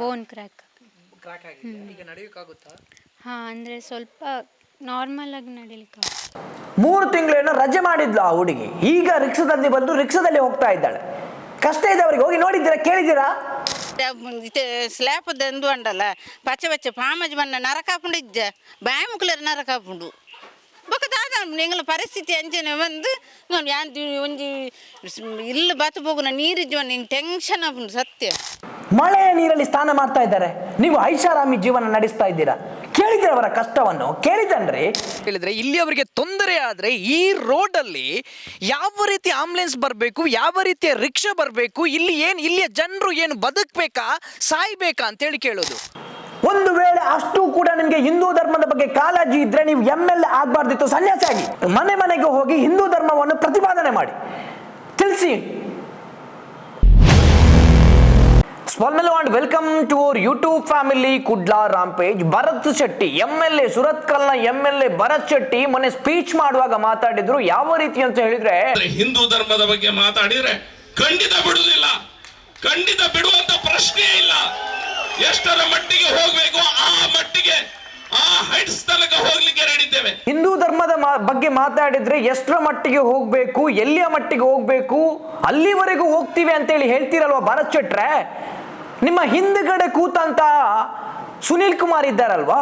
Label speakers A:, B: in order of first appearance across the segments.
A: ಬೋನ್ crack
B: crack ಆಗಿದೆ. ಈಗ ನಡೆಯೋಕ್ಕಾಗುತ್ತಾ?
A: ಹಾಂ ಅಂದರೆ ಸ್ವಲ್ಪ ನಾರ್ಮಲ್ ಆಗಿ ನಡಿಲಿಕ್ಕೆ
C: ಮೂರು ತಿಂಗಳೇನೋ ರಜೆ ಮಾಡಿದ್ಲು ಆ ಹುಡುಗಿ. ಈಗ ರಿಕ್ಷಾದಲ್ಲಿ ಬಂದು ರಿಕ್ಷಾದಲ್ಲಿ ಹೋಗ್ತಾ ಇದ್ದಾಳೆ. ಕಷ್ಟ ಇದೆ ಅವರಿಗೆ. ಹೋಗಿ ನೋಡಿದ್ದೀರಾ? ಕೇಳಿದ್ದೀರಾ?
D: ಸ್ಲ್ಯಾಪ್ ದಂದು ಅಂಡಲ್ಲ ಪಚ್ಚ ಪಚ್ಚ ಪಾಮಜ್ ಬಣ್ಣ ನರಕಾಪುಂಡು ಇಜ್ಜ ಬಾಯಿ ಮುಕ್ಲರ್ ನರಕಾಪುಂಡು ಬೊಕದಾದ ನಿಂಗಳ ಪರಿಸ್ಥಿತಿ ಅಂಚನೆ ಬಂದು ನಾನು ಯಾನ್ ಒಂಜಿ ಇಲ್ಲ ಬತ್ತು ಹೋಗುನ ನೀರಿಜ್ಜುವ ನಿಂಗೆ ಟೆನ್ಷನ್ ಆಪುಂಡು ಸತ್ಯ.
C: ಮಳೆಯ ನೀರಲ್ಲಿ ಸ್ನಾನ ಮಾಡ್ತಾ ಇದ್ದಾರೆ. ನೀವು ಐಷಾರಾಮಿ ಜೀವನ ನಡೆಸ್ತಾ ಇದ್ದೀರಾ. ಕೇಳಿದ್ರೆ ಅವರ ಕಷ್ಟವನ್ನು ಕೇಳಿದನ್ರಿ
B: ಹೇಳಿದ್ರೆ ಇಲ್ಲಿ ಅವರಿಗೆ ತೊಂದರೆ ಆದ್ರೆ ಈ ರೋಡ್ ಅಲ್ಲಿ ಯಾವ ರೀತಿ ಆಂಬುಲೆನ್ಸ್ ಬರಬೇಕು ಯಾವ ರೀತಿಯ ರಿಕ್ಷಾ ಬರಬೇಕು ಇಲ್ಲಿ ಏನ್ ಇಲ್ಲಿಯ ಜನರು ಏನು ಬದುಕಬೇಕಾ ಸಾಯ್ಬೇಕಾ ಅಂತ ಹೇಳಿ ಕೇಳೋದು.
C: ಒಂದು ವೇಳೆ ಅಷ್ಟು ಕೂಡ ನಿಮಗೆ ಹಿಂದೂ ಧರ್ಮದ ಬಗ್ಗೆ ಕಾಳಜಿ ಇದ್ರೆ ನೀವು ಎಂ ಎಲ್ ಎ ಆಗ್ಬಾರ್ದಿತ್ತು ಸನ್ಯಾಸಿ ಆಗಿ ಮನೆ ಮನೆಗೆ ಹೋಗಿ ಹಿಂದೂ ಧರ್ಮವನ್ನು ಪ್ರತಿಪಾದನೆ ಮಾಡಿ. ತಿಳಿಸಿ ಸ್ವಾಲ್ಮೆಲ್ and welcome to our YouTube family Kudla rampage. Bharat Shetty M L A ಸುರತ್ಕಲ್ನ M L A Bharat Shetty ಮೊನ್ನೆ ಸ್ಪೀಚ್ ಮಾಡುವಾಗ ಮಾತಾಡಿದ್ರು. ಯಾವ ರೀತಿ ಅಂತ ಹೇಳಿದ್ರೆ
E: ಹಿಂದೂ ಧರ್ಮದ ಬಗ್ಗೆ ಮಾತಾಡಿದ್ರೆ ಖಂಡಿತ ಬಿಡುವುದಿಲ್ಲ. ಖಂಡಿತ ಬಿಡುವಂತ ಪ್ರಶ್ನೆ ಇಲ್ಲ. ಎಷ್ಟರ ಮಟ್ಟಿಗೆ ಹೋಗ್ಬೇಕು ಆ ಮಟ್ಟಿಗೆ ಆ ಹೈಟ್ಸ್ ತನಕ ಹೋಗ್ಲಿಕ್ಕೆ ರೆಡಿದ್ದೇವೆ
C: ಹಿಂದೂ ಧರ್ಮದ ಬಗ್ಗೆ ಮಾತಾಡಿದ್ರೆ ಎಷ್ಟರ ಮಟ್ಟಿಗೆ ಹೋಗ್ಬೇಕು ಎಲ್ಲಿಯ ಮಟ್ಟಿಗೆ ಹೋಗ್ಬೇಕು ಅಲ್ಲಿವರೆಗೂ ಹೋಗ್ತೀವಿ ಅಂತೇಳಿ ಹೇಳ್ತೀರಲ್ವಾ ಭರತ್ ಶೆಟ್ರೆ? ನಿಮ್ಮ ಹಿಂದ್ಗಡೆ ಕೂತಂತ ಸುನೀಲ್ ಕುಮಾರ್ ಇದ್ದಾರಲ್ವಾ?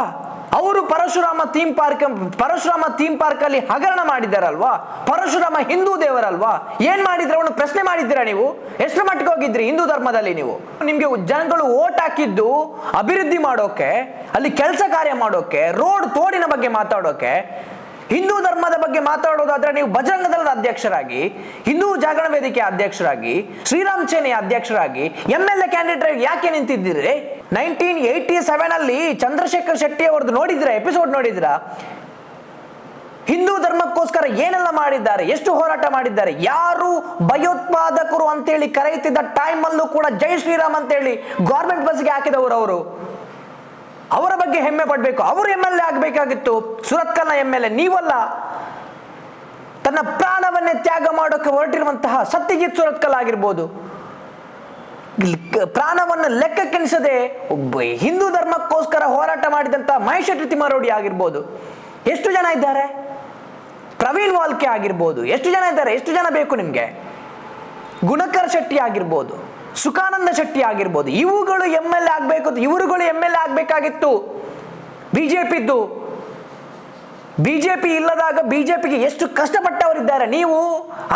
C: ಅವರು Parashurama theme park, Parashurama theme park ಅಲ್ಲಿ ಹಗರಣ ಮಾಡಿದ್ದಾರಲ್ವಾ? ಪರಶುರಾಮ ಹಿಂದೂ ದೇವರಲ್ವಾ? ಏನ್ ಮಾಡಿದ್ರೆ ಅವನು? ಪ್ರಶ್ನೆ ಮಾಡಿದ್ದೀರಾ ನೀವು? ಎಷ್ಟು ಮಟ್ಟಿಗೆ ಹೋಗಿದ್ರಿ ಹಿಂದೂ ಧರ್ಮದಲ್ಲಿ ನೀವು? ನಿಮ್ಗೆ ಜನಗಳು ಓಟ್ ಹಾಕಿದ್ದು ಅಭಿವೃದ್ಧಿ ಮಾಡೋಕೆ, ಅಲ್ಲಿ ಕೆಲಸ ಕಾರ್ಯ ಮಾಡೋಕೆ, ರೋಡ್ ತೋಡಿನ ಬಗ್ಗೆ ಮಾತಾಡೋಕೆ ಹಿಂದೂ ಧರ್ಮದ ಬಗ್ಗೆ ಮಾತಾಡೋದಾದ್ರೆ ನೀವು ಬಜರಂಗ ದಳದ ಅಧ್ಯಕ್ಷರಾಗಿ, ಹಿಂದೂ ಜಾಗರಣ ವೇದಿಕೆ ಅಧ್ಯಕ್ಷರಾಗಿ ಶ್ರೀರಾಮ್ ಸೇನೆಯ ಅಧ್ಯಕ್ಷರಾಗಿ ಎಂ ಎಲ್ ಎ ಕ್ಯಾಂಡಿಡೇಟ್ ಯಾಕೆ ನಿಂತಿದ್ದೀರಿ? ನೈನ್ಟೀನ್ ಏಯ್ಟಿ ಸೆವೆನ್ ಅಲ್ಲಿ ಚಂದ್ರಶೇಖರ್ ಶೆಟ್ಟಿ ಅವ್ರದ್ದು ನೋಡಿದ್ರ ಎಪಿಸೋಡ್ ನೋಡಿದ್ರ ಹಿಂದೂ ಧರ್ಮಕ್ಕೋಸ್ಕರ ಏನೆಲ್ಲ ಮಾಡಿದ್ದಾರೆ, ಎಷ್ಟು ಹೋರಾಟ ಮಾಡಿದ್ದಾರೆ, ಯಾರು ಭಯೋತ್ಪಾದಕರು ಅಂತೇಳಿ ಕರೆಯುತ್ತಿದ್ದ ಟೈಮ್ ಅಲ್ಲೂ ಕೂಡ ಜೈ ಶ್ರೀರಾಮ್ ಅಂತೇಳಿ ಗೌರ್ಮೆಂಟ್ ಬಸ್ಗೆ ಹಾಕಿದವರು ಅವರು. ಅವರ ಬಗ್ಗೆ ಹೆಮ್ಮೆ ಪಡಬೇಕು, ಅವರು ಎಂ ಎಲ್ ಎ ಆಗಬೇಕಾಗಿತ್ತು. ಸುರತ್ಕಲ್ನ ಎಂ ಎಲ್ ಎ, ನೀವಲ್ಲ. ತನ್ನ ಪ್ರಾಣವನ್ನೇ ತ್ಯಾಗ ಮಾಡೋಕೆ ಹೊರಟಿರುವಂತಹ ಸತ್ಯಜಿತ್ ಸುರತ್ಕಲ್ ಆಗಿರ್ಬೋದು. ಪ್ರಾಣವನ್ನು ಲೆಕ್ಕಕ್ಕೆಣಿಸದೆ ಒಬ್ಬ ಹಿಂದೂ ಧರ್ಮಕ್ಕೋಸ್ಕರ ಹೋರಾಟ ಮಾಡಿದಂತಹ ಮಹೇಶ ತಿಮಾರೋಡಿ ಆಗಿರ್ಬೋದು. ಎಷ್ಟು ಜನ ಇದ್ದಾರೆ? ಪ್ರವೀಣ್ ವಾಲ್ಕೆ ಆಗಿರ್ಬೋದು. ಎಷ್ಟು ಜನ ಇದ್ದಾರೆ? ಎಷ್ಟು ಜನ ಬೇಕು ನಿಮಗೆ? ಗುಣಕರ್ ಶೆಟ್ಟಿ ಆಗಿರ್ಬೋದು. ಸುಖಾನಂದ ಶೆಟ್ಟಿ ಆಗಿರ್ಬೋದು. ಇವುಗಳು ಎಂ ಎಲ್ ಎ ಆಗಬೇಕು ಇವರುಗಳು ಎಂ ಎಲ್ ಎ ಆಗಬೇಕಾಗಿತ್ತು. ಬಿಜೆಪಿದ್ದು ಬಿಜೆಪಿ ಇಲ್ಲದಾಗ ಬಿಜೆಪಿಗೆ ಎಷ್ಟು ಕಷ್ಟಪಟ್ಟವರಿದ್ದಾರೆ. ನೀವು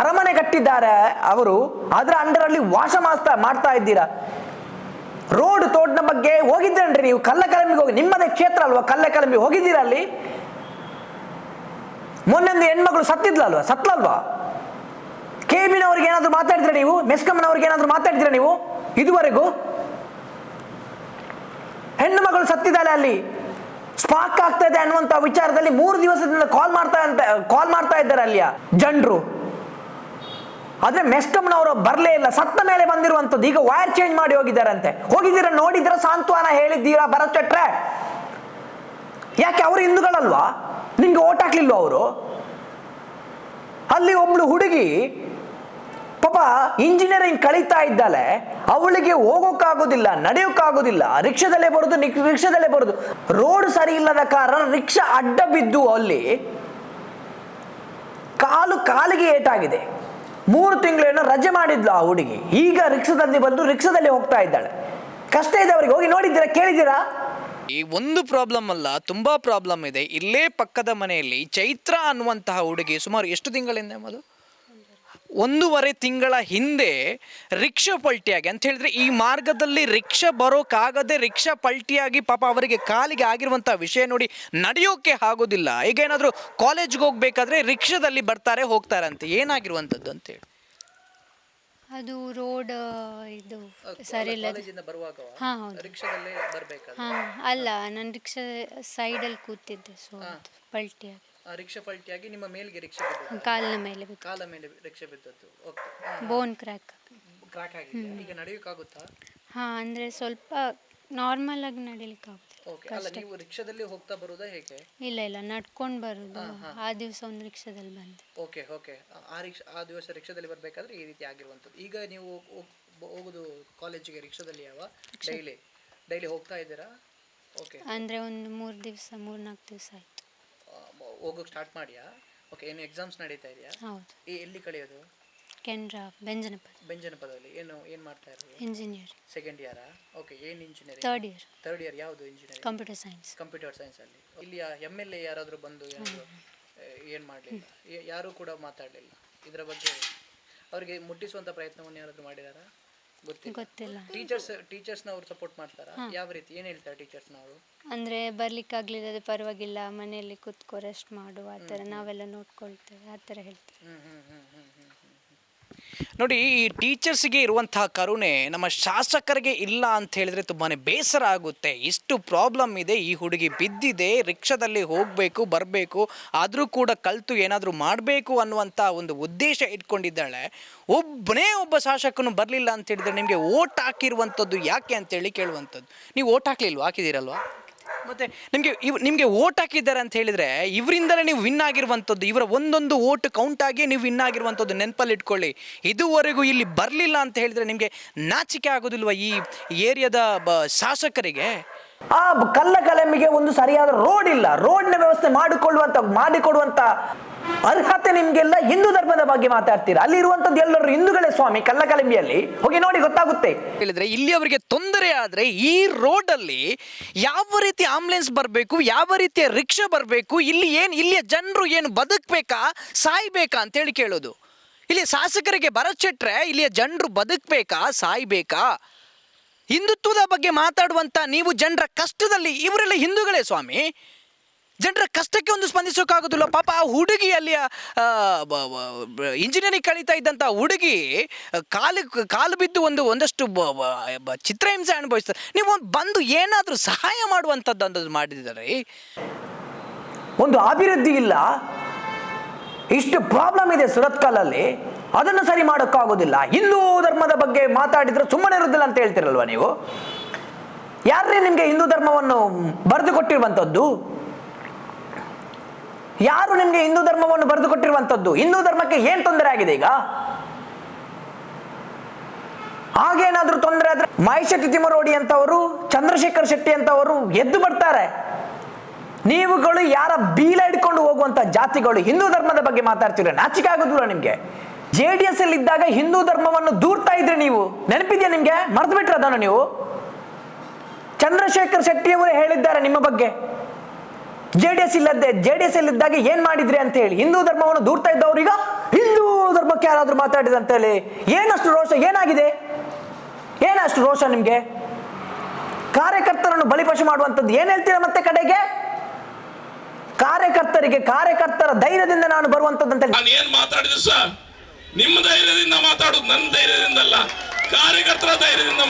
C: ಅರಮನೆ ಕಟ್ಟಿದ್ದಾರೆ. ಅವರು ಅದರ ಅಂಡರಲ್ಲಿ ವಾಸ ಮಾಡ್ತಾ ಮಾಡ್ತಾ ಇದ್ದೀರಾ. ರೋಡ್ ತೋಡ್ನ ಬಗ್ಗೆ ಹೋಗಿದ್ದೇನ್ರಿ ನೀವು ಕಲ್ಲಕಲಂಬಿಗೆ ಹೋಗಿ ನಿಮ್ಮದೇ ಕ್ಷೇತ್ರ ಅಲ್ವಾ? ಕಲ್ಲಕಲಂಬಿ ಹೋಗಿದ್ದೀರಾ ಅಲ್ಲಿ? ಮೊನ್ನೆಂದು ಹೆಣ್ಮಗಳು ಸತ್ತಿದ್ಲಲ್ವಾ? ಸತ್ಲಲ್ವಾ ಕೆಬಿನವ್ರಿಗೆ ಏನಾದರೂ ಮಾತಾಡಿದ್ರೆ ನೀವು ಮೆಸ್ಕಮ್ನವ್ರಿಗೆ ಏನಾದರೂ ಮಾತಾಡಿದ್ರೆ ನೀವು, ಇದುವರೆಗೂ ಹೆಣ್ಣು ಮಗಳು ಸತ್ತಿದ್ದಾಳೆ ಅಲ್ಲಿ ಸ್ಪಾಕ್ ಆಗ್ತಾ ಇದೆ ಅನ್ನುವಂತ ವಿಚಾರದಲ್ಲಿ ಮೂರು ದಿವಸದಿಂದ ಕಾಲ್ ಮಾಡ್ತಾ ಅಂತ ಕಾಲ್ ಮಾಡ್ತಾ ಇದ್ದಾರೆ ಅಲ್ಲಿಯ ಜನರು. ಆದ್ರೆ ಮೆಸ್ಕಮ್ನವರು ಬರಲೇ ಇಲ್ಲ, ಸತ್ತ ಮೇಲೆ ಬಂದಿರುವಂಥದ್ದು, ಈಗ ವೈರ್ ಚೇಂಜ್ ಮಾಡಿ ಹೋಗಿದ್ದಾರಂತೆ. ಹೋಗಿದ್ದೀರಾ ನೋಡಿದ್ರ ಸಾಂತ್ವನ ಹೇಳಿದ್ದೀರಾ ಭರತ್ ಯಾಕೆ, ಅವರು ಹಿಂದೂಗಳಲ್ವಾ? ನಿಮ್ಗೆ ಓಟ್ ಹಾಕ್ಲಿಲ್ವಾ ಅವರು? ಅಲ್ಲಿ ಒಬ್ಳು ಹುಡುಗಿ ಪಾಪ, ಇಂಜಿನಿಯರಿಂಗ್ ಕಳೀತಾ ಇದ್ದಾಳೆ, ಅವಳಿಗೆ ಹೋಗೋಕ್ಕಾಗೋದಿಲ್ಲ, ನಡೆಯೋಕ್ಕಾಗೋದಿಲ್ಲ, ರಿಕ್ಷಾದಲ್ಲೇ ಬರೋದು ರಿಕ್ಷಾದಲ್ಲೇ ಬರೋದು. ರೋಡ್ ಸರಿ ಇಲ್ಲದ ಕಾರಣ ರಿಕ್ಷಾ ಅಡ್ಡ ಬಿದ್ದು ಅಲ್ಲಿ ಕಾಲು ಕಾಲಿಗೆ ಏಟಾಗಿದೆ. ಮೂರು ತಿಂಗಳೇನೋ ರಜೆ ಮಾಡಿದ್ಲು ಆ ಹುಡುಗಿ. ಈಗ ರಿಕ್ಷಾದಲ್ಲಿ ಬಂದು ರಿಕ್ಷಾದಲ್ಲಿ ಹೋಗ್ತಾ ಇದ್ದಾಳೆ. ಕಷ್ಟ ಇದೆ ಅವರಿಗೆ. ಹೋಗಿ ನೋಡಿದ್ದೀರಾ, ಕೇಳಿದ್ದೀರಾ?
B: ಈ ಒಂದು ಪ್ರಾಬ್ಲಮ್ ಅಲ್ಲ, ತುಂಬಾ ಪ್ರಾಬ್ಲಮ್ ಇದೆ. ಇಲ್ಲೇ ಪಕ್ಕದ ಮನೆಯಲ್ಲಿ ಚೈತ್ರ ಅನ್ನುವಂತಹ ಹುಡುಗಿ ಸುಮಾರು ಎಷ್ಟು ತಿಂಗಳಿಂದ ಅದು ಒಂದೂವರೆ ತಿಂಗಳ ಹಿಂದೆ ರಿಕ್ಷಾ ಪಲ್ಟಿಯಾಗಿ ಅಂತ ಹೇಳಿದ್ರೆ ಈ ಮಾರ್ಗದಲ್ಲಿ ರಿಕ್ಷಾ ಬರೋಕ್ಕಾಗದೆ ರಿಕ್ಷಾ ಪಲ್ಟಿಯಾಗಿ ಪಾಪ ಅವರಿಗೆ ಕಾಲಿಗೆ ಆಗಿರುವಂಥ ವಿಷಯ ನೋಡಿ ನಡೆಯೋಕೆ ಆಗೋದಿಲ್ಲ. ಈಗ ಏನಾದರೂ ಕಾಲೇಜ್ಗೆ ಹೋಗ್ಬೇಕಾದ್ರೆ ರಿಕ್ಷಾದಲ್ಲಿ ಬರ್ತಾರೆ ಹೋಗ್ತಾರಂತೆ. ಏನಾಗಿರುವಂಥದ್ದು ಅಂತೇಳಿ
A: ಅದು ರೋಡ್ ಇದು ಸರಿ ಇಲ್ಲ ಹಾಂ ಹೌದು. ಹಾಂ ಅಲ್ಲ ನಾನು ರಿಕ್ಷಾ ಸೈಡಲ್ಲಿ ಕೂತಿದ್ದೆ ಸೊ ಪಲ್ಟಿ ಆಗಿ
B: ರಿಕ್ಷಾ ಪಲ್ಟಿಯಾಗಿ ನಿಮ್ಮ ಮೇಲ್ಗೆ ರಿಕ್ಷಾ ಬಿದ್ದದ್ದು.
A: ಕಾಲಿನ ಮೇಲೆ ಬಿತ್ತು.
B: ಕಾಲ ಮೇಲೆ ರಿಕ್ಷಾ ಬಿದ್ದದ್ದು. ಓಕೆ
A: ಬೋನ್ ಕ್ರ್ಯಾಕ್
B: ಕ್ರಾಕ್ ಆಗಿದೆ. ಈಗ ನಡೆಯೋಕ್ಕಾಗುತ್ತಾ?
A: ಹಾ ಅಂದ್ರೆ ಸ್ವಲ್ಪ ನಾರ್ಮಲ್ ಆಗಿ ನಡಿಲಿಕ್ಕೆ
B: ಓಕೆ ಅಲ್ಲ ನೀವು ರಿಕ್ಷಾದಲ್ಲಿ ಹೋಗ್ತಾ ಬರೋದಾ ಹೇಗೆ?
A: ಇಲ್ಲ ಇಲ್ಲ ನಡ್ಕೊಂಡು ಬರೋದು. ಆ ದಿವಸ ಒಂದು ರಿಕ್ಷಾದಲ್ಲಿ ಬಂದೆ.
B: ಓಕೆ ಓಕೆ ಆ ರಿಕ್ಷಾ ಆ ದಿವಸ ರಿಕ್ಷಾದಲ್ಲಿ ಬರಬೇಕಾದ್ರೆ ಈ ರೀತಿ ಆಗಿರುವಂಥದ್ದು. ಈಗ ನೀವು ಹೋಗ್- ಹೋಗ್- ಹೋಗುದು ಕಾಲೇಜಿಗೆ ರಿಕ್ಷಾದಲ್ಲಿ ಯಾವ? ಡೈಲಿ ಡೈಲಿ ಹೋಗ್ತಾ ಇದ್ದೀರಾ? ಓಕೆ
A: ಅಂದ್ರೆ ಒಂದು ಮೂರು ದಿವಸ ಮೂರು ನಾಲ್ಕು ದಿವಸ ಆಯಿತು.
B: ಹೋಗೋಕೆ ಸ್ಟಾರ್ಟ್ ಮಾಡ್ಯಾ? ಓಕೆ ಏನು ಎಕ್ಸಾಮ್ಸ್ ನಡೀತಾ ಇದೆಯಾ?
A: ಹೌದು.
B: ಎಲ್ಲಿ ಕಳೆಯೋದು?
A: ಕೆನ್ರಾ ಬೆಂಜನಪದ
B: ಬೆಂಜನಪದದಲ್ಲಿ ಏನು ಏನು ಮಾಡ್ತಾ ಇರೋದು?
A: ಇಂಜಿನಿಯರ್
B: ಸೆಕೆಂಡ್ ಇಯರಾ ಓಕೆ ಏನು engineer
A: third year
B: third year ಯಾವುದು ಇಂಜಿನಿಯರ್
A: ಕಂಪ್ಯೂಟರ್ ಸೈನ್ಸ್
B: ಕಂಪ್ಯೂಟರ್ ಸೈನ್ಸಲ್ಲಿ ಇಲ್ಲಿ ಎಂ ಎಲ್ ಎ ಯಾರಾದರೂ ಬಂದು ಏನಾದರೂ ಏನು ಮಾಡಲಿಲ್ಲ? ಯಾರೂ ಕೂಡ ಮಾತಾಡಲಿಲ್ಲ. ಇದರ ಬಗ್ಗೆ ಅವರಿಗೆ ಮುಟ್ಟಿಸುವಂಥ ಪ್ರಯತ್ನವನ್ನು ಯಾರಾದರೂ ಮಾಡಿದಾರಾ? ಗೊತ್ತಿಲ್ಲ.
A: ಟೀಚರ್ಸ್
B: ಟೀಚರ್ಸ್ ನವರು ಸಪೋರ್ಟ್ ಮಾಡ್ತಾರಾ? ಯಾವ ರೀತಿ? ಏನು ಹೇಳ್ತಾರೆ ಟೀಚರ್ಸ್ನವರು
A: ಅಂದರೆ ಬರ್ಲಿಕ್ಕಾಗಲಿಲ್ಲದೆ ಪರವಾಗಿಲ್ಲ ಮನೆಯಲ್ಲಿ ಕೂತ್ಕೋ ರೆಸ್ಟ್ ಮಾಡು ಆ ತರ ನಾವೆಲ್ಲ ನೋಡ್ಕೊಳ್ತೇವೆ ಆ ಥರ ಹೇಳ್ತೇವೆ
B: ನೋಡಿ, ಈ ಟೀಚರ್ಸ್ಗೆ ಇರುವಂತಹ ಕರುಣೆ ನಮ್ಮ ಶಾಸಕರಿಗೆ ಇಲ್ಲ ಅಂತ ಹೇಳಿದ್ರೆ ತುಂಬಾ ಬೇಸರ ಆಗುತ್ತೆ. ಇಷ್ಟು ಪ್ರಾಬ್ಲಮ್ ಇದೆ, ಈ ಹುಡುಗಿ ಬಿದ್ದಿದೆ, ರಿಕ್ಷಾದಲ್ಲಿ ಹೋಗಬೇಕು, ಬರಬೇಕು, ಆದರೂ ಕೂಡ ಕಲ್ತು ಏನಾದರೂ ಮಾಡಬೇಕು ಅನ್ನುವಂಥ ಒಂದು ಉದ್ದೇಶ ಇಟ್ಕೊಂಡಿದ್ದಾಳೆ. ಒಬ್ಬನೇ ಒಬ್ಬ ಶಾಸಕನು ಬರಲಿಲ್ಲ ಅಂತ ಹೇಳಿದ್ರೆ ನಿಮಗೆ ಓಟ್ ಹಾಕಿರುವಂಥದ್ದು ಯಾಕೆ ಅಂತೇಳಿ ಕೇಳುವಂಥದ್ದು ನೀವು ಓಟ್ ಹಾಕ್ಲಿಲ್ವಾ? ಹಾಕಿದ್ದೀರಲ್ವಾ? ಮತ್ತೆ ನಿಮಗೆ ಇವ್, ನಿಮಗೆ ಓಟ್ ಹಾಕಿದ್ದಾರೆ ಅಂತ ಹೇಳಿದ್ರೆ ಇವರಿಂದಲೇ ನೀವು ವಿನ್ ಆಗಿರುವಂಥದ್ದು. ಇವರ ಒಂದೊಂದು ಓಟ್ ಕೌಂಟ್ ಆಗಿ ನೀವು ವಿನ್ ಆಗಿರುವಂಥದ್ದು. ನೆನಪಲ್ಲಿ ಇಟ್ಕೊಳ್ಳಿ. ಇದುವರೆಗೂ ಇಲ್ಲಿ ಬರಲಿಲ್ಲ ಅಂತ ಹೇಳಿದ್ರೆ ನಿಮಗೆ ನಾಚಿಕೆ ಆಗೋದಿಲ್ವಾ ಈ ಏರಿಯಾದ ಬ, ಶಾಸಕರಿಗೆ?
C: ಆ ಕಲ್ಲ ಕಲೆಮಿಗೆ ಒಂದು ಸರಿಯಾದ ರೋಡ್ ಇಲ್ಲ. ರೋಡ್ನ ವ್ಯವಸ್ಥೆ ಮಾಡಿಕೊಳ್ಳುವಂತ, ಮಾಡಿಕೊಡುವಂತ ಅರ್ಹತೆ ನಿಮ್ಗೆಲ್ಲ ಹಿಂದೂ ಧರ್ಮದ ಬಗ್ಗೆ ಮಾತಾಡ್ತೀರಾ? ಅಲ್ಲಿ ಇರುವಂತದ್ದು ಎಲ್ಲರೂ ಹಿಂದೂಗಳೇ ಸ್ವಾಮಿ, ಕಲ್ಲಕಲಂಬಿಯಲ್ಲಿ. ಹೋಗಿ ನೋಡಿ, ಗೊತ್ತಾಗುತ್ತೆ.
B: ಹೇಳಿದ್ರೆ ಇಲ್ಲಿ ಅವರಿಗೆ ತೊಂದರೆ ಆದ್ರೆ ಈ ರೋಡ್ ಅಲ್ಲಿ ಯಾವ ರೀತಿ ಆಂಬುಲೆನ್ಸ್ ಬರಬೇಕು, ಯಾವ ರೀತಿಯ ರಿಕ್ಷಾ ಬರಬೇಕು, ಇಲ್ಲಿ ಏನು, ಇಲ್ಲಿಯ ಜನರು ಏನು ಬದುಕ್ಬೇಕಾ, ಸಾಯ್ಬೇಕಾ ಅಂತೇಳಿ ಕೇಳೋದು. ಇಲ್ಲಿ ಶಾಸಕರಿಗೆ ಬರಚಿಟ್ರೆ ಇಲ್ಲಿಯ ಜನರು ಬದುಕ್ಬೇಕಾ, ಸಾಯ್ಬೇಕಾ? ಹಿಂದುತ್ವದ ಬಗ್ಗೆ ಮಾತಾಡುವಂತ ನೀವು ಜನರ ಕಷ್ಟದಲ್ಲಿ ಇವರೆಲ್ಲ ಹಿಂದೂಗಳೇ ಸ್ವಾಮಿ. ಜನರ ಕಷ್ಟಕ್ಕೆ ಒಂದು ಸ್ಪಂದಿಸೋಕ್ಕಾಗೋದಿಲ್ಲ. ಪಾಪ ಆ ಹುಡುಗಿ ಅಲ್ಲಿಯ ಇಂಜಿನಿಯರಿಂಗ್ ಕಳೀತಾ ಇದ್ದಂಥ ಹುಡುಗಿ ಕಾಲು ಕಾಲು ಬಿದ್ದು ಒಂದು, ಒಂದಷ್ಟು ಚಿತ್ರಹಿಂಸೆ ಅನುಭವಿಸ್ತದೆ ನೀವು ಬಂದು ಏನಾದರೂ ಸಹಾಯ ಮಾಡುವಂಥದ್ದು ಅಂದದ್ದು ಮಾಡಿದ್ದಾರೆ
C: ಒಂದು ಅಭಿವೃದ್ಧಿ ಇಲ್ಲ. ಇಷ್ಟು ಪ್ರಾಬ್ಲಮ್ ಇದೆ ಸುರತ್ಕಲ್ಲಲ್ಲಿ ಅದನ್ನು ಸರಿ ಮಾಡೋಕ್ಕಾಗೋದಿಲ್ಲ. ಹಿಂದೂ ಧರ್ಮದ ಬಗ್ಗೆ ಮಾತಾಡಿದ್ರೆ ಸುಮ್ಮನೆ ಇರೋದಿಲ್ಲ ಅಂತ ಹೇಳ್ತಿರಲ್ವಾ ನೀವು? ಯಾರೇ ನಿಮಗೆ ಹಿಂದೂ ಧರ್ಮವನ್ನು ಬರೆದು ಕೊಟ್ಟಿರುವಂಥದ್ದು? ಯಾರು ನಿಮಗೆ ಹಿಂದೂ ಧರ್ಮವನ್ನು ಬರೆದುಕೊಟ್ಟಿರುವಂಥದ್ದು? ಹಿಂದೂ ಧರ್ಮಕ್ಕೆ ಏನು ತೊಂದರೆ ಆಗಿದೆ ಈಗ? ಹಾಗೇನಾದ್ರೂ ತೊಂದರೆ ಆದ್ರೆ ಮಹೇಶ ತಿಮರೋಡಿ ಅಂತವರು, ಚಂದ್ರಶೇಖರ್ ಶೆಟ್ಟಿ ಅಂತವರು ಎದ್ದು ಬರ್ತಾರೆ. ನೀವುಗಳು ಯಾರ ಬೀಲ ಹಿಡ್ಕೊಂಡು ಹೋಗುವಂತ ಜಾತಿಗಳು ಹಿಂದೂ ಧರ್ಮದ ಬಗ್ಗೆ ಮಾತಾಡ್ತೀರ ನಾಚಿಕೆ ಆಗೋದಿಲ್ಲ ನಿಮ್ಗೆ. ಜೆ ಡಿ ಎಸ್ ಅಲ್ಲಿ ಇದ್ದಾಗ ಹಿಂದೂ ಧರ್ಮವನ್ನು ದೂರ್ತಾ ಇದ್ರೆ ನೀವು. ನೆನಪಿದ್ಯಾ ನಿಮ್ಗೆ? ಮರೆತು ಬಿಟ್ರೆ ಅದನ್ನು ನೀವು? ಚಂದ್ರಶೇಖರ್ ಶೆಟ್ಟಿ ಅವರು ಹೇಳಿದ್ದಾರೆ ನಿಮ್ಮ ಬಗ್ಗೆ. ಜೆ ಡಿ ಎಸ್ ಇಲ್ಲದೆ ಜೆ ಡಿ ಎಸ್ ಇದ್ದಾಗ ಏನ್ ಮಾಡಿದ್ರಿ ಅಂತ ಹೇಳಿ. ಹಿಂದೂ ಧರ್ಮವನ್ನು ದೂರ್ತಾ ಈಗ ಹಿಂದೂ ಧರ್ಮಕ್ಕೆ ಯಾರಾದ್ರೂ ಮಾತಾಡಿದ ಅಂತ ಹೇಳಿ ಏನಷ್ಟು ರೋಷ, ಏನಾಗಿದೆ? ಏನಷ್ಟು ರೋಷ ನಿಮ್ಗೆ? ಕಾರ್ಯಕರ್ತರನ್ನು ಬಲಿಪಶು ಮಾಡುವಂಥದ್ದು ಏನ್ ಹೇಳ್ತೀರಾ ಮತ್ತೆ ಕಡೆಗೆ? ಕಾರ್ಯಕರ್ತರಿಗೆ ಕಾರ್ಯಕರ್ತರ ಧೈರ್ಯದಿಂದ ನಾನು ಬರುವಂತದ್ದು ಅಂತ ಹೇಳಿ.
E: ನಾನು ಮಾತಾಡಿದ್ರು ಸರ್? ನಿಮ್ಮ ಧೈರ್ಯದಿಂದ ಮಾತಾಡುದು, ನನ್ನ ಧೈರ್ಯದಿಂದಲ್ಲ. ಕಾರ್ಯಕರ್ತರ ಧೈರ್ಯದಿಂದ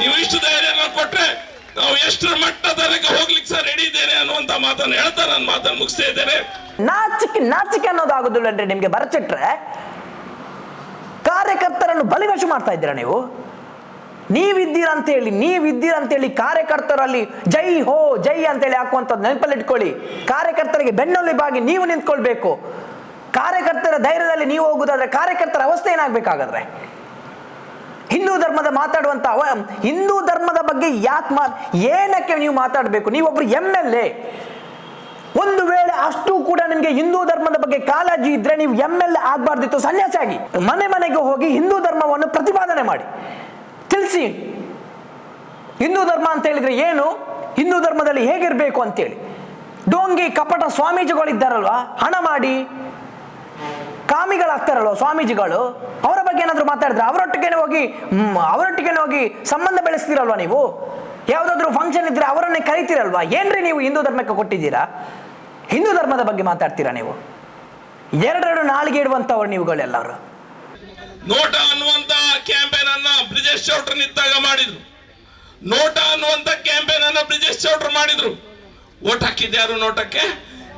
E: ನೀವು ಇಷ್ಟು ಧೈರ್ಯ ಕೊಟ್ರೆ ನಾವು ಎಷ್ಟರ ಮಟ್ಟ ತನಕ ಹೋಗ್ಲಿಕ್ಕೆ ಸರ್ ರೆಡಿ ಇದ್ದೇನೆ ಅನ್ನುವಂತ ಮಾತನ್ನು ಹೇಳ್ತಾ ನನ್ನ ಮಾತನ್ನು ಮುಗಿಸ್ತಾ ಇದ್ದೇನೆ.
C: ನಾಚಿಕೆ ನಾಚಿಕೆ ಅನ್ನೋದಾಗುದಿಲ್ಲ ಅಂದ್ರೆ ನಿಮ್ಗೆ ಬರಚಿಟ್ರೆ ಕಾರ್ಯಕರ್ತರನ್ನು ಬಲಿವಶ ಮಾಡ್ತಾ ಇದ್ದೀರಾ ನೀವು? ನೀವಿದ್ದೀರಾ ಅಂತೇಳಿ ನೀವಿದ್ದೀರಾ ಅಂತೇಳಿ ಕಾರ್ಯಕರ್ತರಲ್ಲಿ ಜೈ ಹೋ, ಜೈ ಅಂತೇಳಿ ಹಾಕುವಂಥದ್ದು ನೆನಪಲ್ಲಿ ಇಟ್ಕೊಳ್ಳಿ ಕಾರ್ಯಕರ್ತರಿಗೆ ಬೆನ್ನೆಲುಬಾಗಿ ನೀವು ನಿಂತ್ಕೊಳ್ಬೇಕು. ಕಾರ್ಯಕರ್ತರ ಧೈರ್ಯದಲ್ಲಿ ನೀವು ಹೋಗುದಾದ್ರೆ ಕಾರ್ಯಕರ್ತರ ಅವಸ್ಥೆ ಏನಾಗಬೇಕಾಗಾದ್ರೆ? ಹಿಂದೂ ಧರ್ಮದ ಮಾತಾಡುವಂತ ಅವ, ಹಿಂದೂ ಧರ್ಮದ ಬಗ್ಗೆ ಯಾಕೆ ಮಾ, ಏನಕ್ಕೆ ನೀವು ಮಾತಾಡಬೇಕು? ನೀವೊಬ್ರು ಎಂ ಎಲ್ ಎ. ಒಂದು ವೇಳೆ ಅಷ್ಟು ಕೂಡ ನಿಮಗೆ ಹಿಂದೂ ಧರ್ಮದ ಬಗ್ಗೆ ಕಾಳಜಿ ಇದ್ರೆ ನೀವು ಎಂ ಎಲ್ ಆಗ್ಬಾರ್ದಿತ್ತು ಆಗಬಾರ್ದಿತ್ತು ಆಗಿ. ಮನೆ ಮನೆಗೆ ಹೋಗಿ ಹಿಂದೂ ಧರ್ಮವನ್ನು ಪ್ರತಿಪಾದನೆ ಮಾಡಿ. ತಿಳಿಸಿ. ಹಿಂದೂ ಧರ್ಮ ಅಂತ ಹೇಳಿದ್ರೆ ಏನು? ಹಿಂದೂ ಧರ್ಮದಲ್ಲಿ ಹೇಗಿರಬೇಕು ಅಂತೇಳಿ. ಡೋಂಗಿ, ಕಪಟ ಸ್ವಾಮೀಜಿಗಳಿದ್ದಾರಲ್ವಾ? ಹಣ ಮಾಡಿ. ಕಾಮಿಗಳಾಗ್ತಾರಲ್ವ ಸ್ವಾಮೀಜಿಗಳು? ಅವರ ಬಗ್ಗೆ ಏನಾದರೂ ಮಾತಾಡಿದ್ರೆ ಅವರೊಟ್ಟಿಗೆ ಹೋಗಿ ಅವರೊಟ್ಟಿಗೆ ಹೋಗಿ ಸಂಬಂಧ ಬೆಳೆಸ್ತೀರಲ್ವ ನೀವು? ಯಾವುದಾದ್ರೂ ಫಂಕ್ಷನ್ ಇದ್ರೆ ಅವರನ್ನೇ ಕರಿತೀರಲ್ವಾ? ಏನ್ರಿ ನೀವು ಹಿಂದೂ ಧರ್ಮಕ್ಕೆ ಕೊಟ್ಟಿದ್ದೀರಾ? ಹಿಂದೂ ಧರ್ಮದ ಬಗ್ಗೆ ಮಾತಾಡ್ತೀರಾ ನೀವು? ಎರಡೆರಡು ನಾಲಿಗೆ ಇಡುವಂಥವ್ರು ನೀವುಗಳೆಲ್ಲರೂ.
E: ನೋಟ ಅನ್ನುವಂತ ಕ್ಯಾಂಪೇನ್ ಅನ್ನ ಬ್ರಿಜೇಶ್ ಚೌಟ್ರ್ ನಿಂತಾಗ ಮಾಡಿದ್ರು. ನೋಟ ಅನ್ನುವಂತ ಕ್ಯಾಂಪೇನ್ ಅನ್ನ ಬ್ರಿಜೇಶ್ ಚೌಟ್ರ್ ಮಾಡಿದ್ರು. ಓಟ್ ಹಾಕಿದ್ಯಾರು ನೋಟಕ್ಕೆ?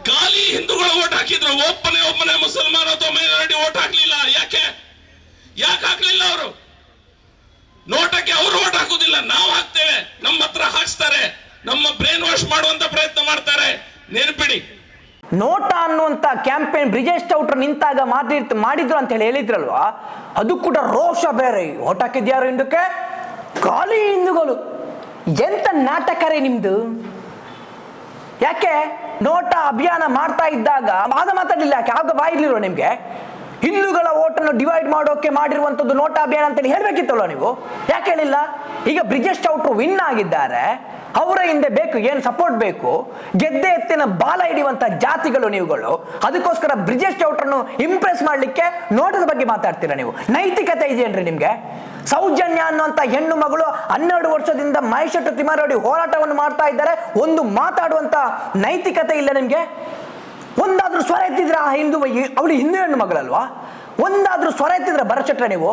E: ಖಾಲಿ ಹಿಂದೂಗಳು ಓಟ್ ಹಾಕಿದ್ರು. ಒಬ್ಬನೇ ಒಬ್ಬನೇ ಮುಸಲ್ಮಾನ ಅಥವಾ ಮೈನಾರಿಟಿ ಓಟ್ ಹಾಕ್ಲಿಲ್ಲ. ಯಾಕೆ? ಯಾಕೆ ಹಾಕ್ಲಿಲ್ಲ ಅವರು? ನೋಟಕ್ಕೆ ಅವರು ಓಟ್ ಹಾಕುದಿಲ್ಲ. ನಾವು ಹಾಕ್ತೇವೆ. ನಮ್ಮ ಹತ್ರ ಹಾಕ್ಸ್ತಾರೆ. ನಮ್ಮ ಬ್ರೈನ್ ವಾಶ್ ಮಾಡುವಂತ ಪ್ರಯತ್ನ ಮಾಡ್ತಾರೆ. ನೆನಪಿಡಿ
C: ನೋಟ ಅನ್ನುವಂತ ಕ್ಯಾಂಪೇನ್ ಬ್ರಿಜೇಶ್ ಚೌಟ್ರ ನಿಂತಾಗ ಮಾಡಿರ್ ಮಾಡಿದ್ರು ಅಂತ ಹೇಳಿ ಹೇಳಿದ್ರಲ್ವಾ? ಅದು ಕೂಡ ರೋಷ ಬೇರೆ. ಓಟ್ ಹಾಕಿದ್ಯಾರು ಹಿಂದಕ್ಕೆ? ಖಾಲಿ ಹಿಂದೂಗಳು. ಎಂತ ನಾಟಕರೇ ನಿಮ್ದು? ಯಾಕೆ? ನೋಟ ಅಭಿಯಾನ ಮಾಡ್ತಾ ಇದ್ದಾಗ ಆಗ ಮಾತಾಡಲಿಲ್ಲ ಯಾಕೆ? ಆಗ ಬಾಯಿರ್ಲಿಲ್ವ ನಿಮ್ಗೆ? ಹಿಂದೂಗಳ ಓಟನ್ನು ಡಿವೈಡ್ ಮಾಡೋಕೆ ಮಾಡಿರುವಂಥದ್ದು ನೋಟಾ ಅಭಿಯಾನ ಅಂತೇಳಿ ಹೇಳ್ಬೇಕಿತ್ತಲ್ಲ ನೀವು? ಯಾಕೆ ಹೇಳಿಲ್ಲ? ಈಗ ಬ್ರಿಜೇಶ್ ಚೌಟ್ರು ವಿನ್ ಆಗಿದ್ದಾರೆ, ಅವರ ಹಿಂದೆ ಬೇಕು, ಏನು ಸಪೋರ್ಟ್ ಬೇಕು? ಗೆದ್ದೆ ಎತ್ತಿನ ಬಾಲ ಹಿಡಿಯುವಂತ ಜಾತಿಗಳು ನೀವುಗಳು. ಅದಕ್ಕೋಸ್ಕರ ಬ್ರಿಜೇಶ್ ಚೌಟ್ರನ್ನು ಇಂಪ್ರೆಸ್ ಮಾಡಲಿಕ್ಕೆ ನೋಟದ ಬಗ್ಗೆ ಮಾತಾಡ್ತೀರಾ ನೀವು? ನೈತಿಕತೆ ಇದೆಯೇನ್ರಿ ನಿಮಗೆ? ಸೌಜನ್ಯ ಅನ್ನುವಂತ ಹೆಣ್ಣು ಮಗಳು ಹನ್ನೆರಡು ವರ್ಷದಿಂದ ಮಹೇಶ್ ತಿಮಾರೋಡಿ ಹೋರಾಟವನ್ನು ಮಾಡ್ತಾ ಇದ್ದಾರೆ. ಒಂದು ಮಾತಾಡುವಂತ ನೈತಿಕತೆ ಇಲ್ಲ ನಿಮ್ಗೆ? ಒಂದಾದ್ರೂ ಸ್ವರ ಎತ್ತಿದ್ರೆ ಆ ಹಿಂದೂ ಅವಳು ಹಿಂದೂ ಹೆಣ್ಣು ಮಗಳಲ್ವಾ? ಒಂದಾದ್ರೂ ಸ್ವರ ಎತ್ತಿದ್ರೆ ಬರಚಟ್ರೆ ನೀವು?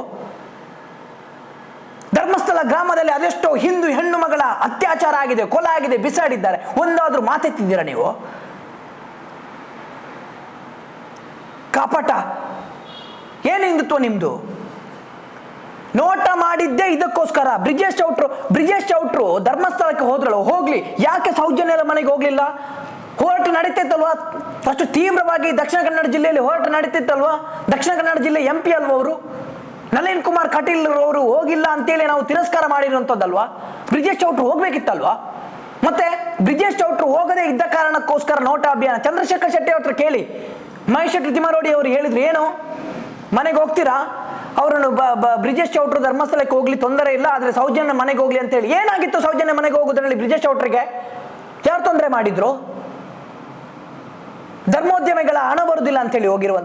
C: ಧರ್ಮಸ್ಥಳ ಗ್ರಾಮದಲ್ಲಿ ಅದೆಷ್ಟೋ ಹಿಂದೂ ಹೆಣ್ಣು ಮಗಳ ಅತ್ಯಾಚಾರ ಆಗಿದೆ, ಕೊಲ ಆಗಿದೆ, ಬಿಸಾಡಿದ್ದಾರೆ. ಒಂದಾದ್ರೂ ಮಾತೆತ್ತಿದ್ದೀರಾ ನೀವು? ಕಪಟ. ಏನು ಹಿಂದುತ್ವ ನಿಮ್ದು? ನೋಟ ಮಾಡಿದ್ದೇ ಇದಕ್ಕೋಸ್ಕರ. ಬ್ರಿಜೇಶ್ ಚೌಟ್ರು ಬ್ರಿಜೇಶ್ ಚೌಟ್ರು ಧರ್ಮಸ್ಥಳಕ್ಕೆ ಹೋದ್ರಳು ಹೋಗ್ಲಿ. ಯಾಕೆ ಸೌಜನ್ಯದ ಮನೆಗೆ ಹೋಗ್ಲಿಲ್ಲ? ಹೋರಾಟ ನಡೀತಿತ್ತಲ್ವಾ? ಅಷ್ಟು ತೀವ್ರವಾಗಿ ದಕ್ಷಿಣ ಕನ್ನಡ ಜಿಲ್ಲೆಯಲ್ಲಿ ಹೋರಾಟ ನಡೀತಿತ್ತಲ್ವಾ? ದಕ್ಷಿಣ ಕನ್ನಡ ಜಿಲ್ಲೆ ಎಂ ಪಿ ಅಲ್ವಾ ಅವರು? ನಳಿನ್ ಕುಮಾರ್ ಕಟೀಲ್ ಅವರು ಹೋಗಿಲ್ಲ ಅಂತೇಳಿ ನಾವು ತಿರಸ್ಕಾರ ಮಾಡಿರುವಂಥದ್ದಲ್ವಾ ಬ್ರಿಜೇಶ್ ಚೌಟ್ರು ಹೋಗ್ಬೇಕಿತ್ತಲ್ವಾ? ಮತ್ತೆ ಬ್ರಿಜೇಶ್ ಚೌಟ್ರು ಹೋಗದೇ ಇದ್ದ ಕಾರಣಕ್ಕೋಸ್ಕರ ನೋಟ ಅಭಿಯಾನ. ಚಂದ್ರಶೇಖರ್ ಶೆಟ್ಟಿ ಅವ್ರ ಕೇಳಿ. ಮಹೇಶ್ ಶೆಟ್ಟಿ ತಿಮ್ಮಾರೋಡಿ ಅವರು ಹೇಳಿದ್ರು, ಏನು? ಮನೆಗೆ ಹೋಗ್ತೀರಾ? ಅವರನ್ನು ಬ್ರಿಜೇಶ್ ಚೌಟ್ರು ಧರ್ಮಸ್ಥಳಕ್ಕೆ ಹೋಗ್ಲಿ, ತೊಂದರೆ ಇಲ್ಲ, ಆದರೆ ಸೌಜನ್ಯ ಮನೆಗೆ ಹೋಗ್ಲಿ ಅಂತೇಳಿ. ಏನಾಗಿತ್ತು ಸೌಜನ್ಯ ಮನೆಗೆ ಹೋಗೋದ್ರಲ್ಲಿ ಬ್ರಿಜೇಶ್ ಚೌಟ್ರಿಗೆ? ಯಾರು ತೊಂದರೆ ಮಾಡಿದ್ರು? ಧರ್ಮೋದ್ಯಮಿಗಳ ಹಣ ಬರುವುದಿಲ್ಲ ಅಂತ ಹೇಳಿ ಹೋಗಿರುವ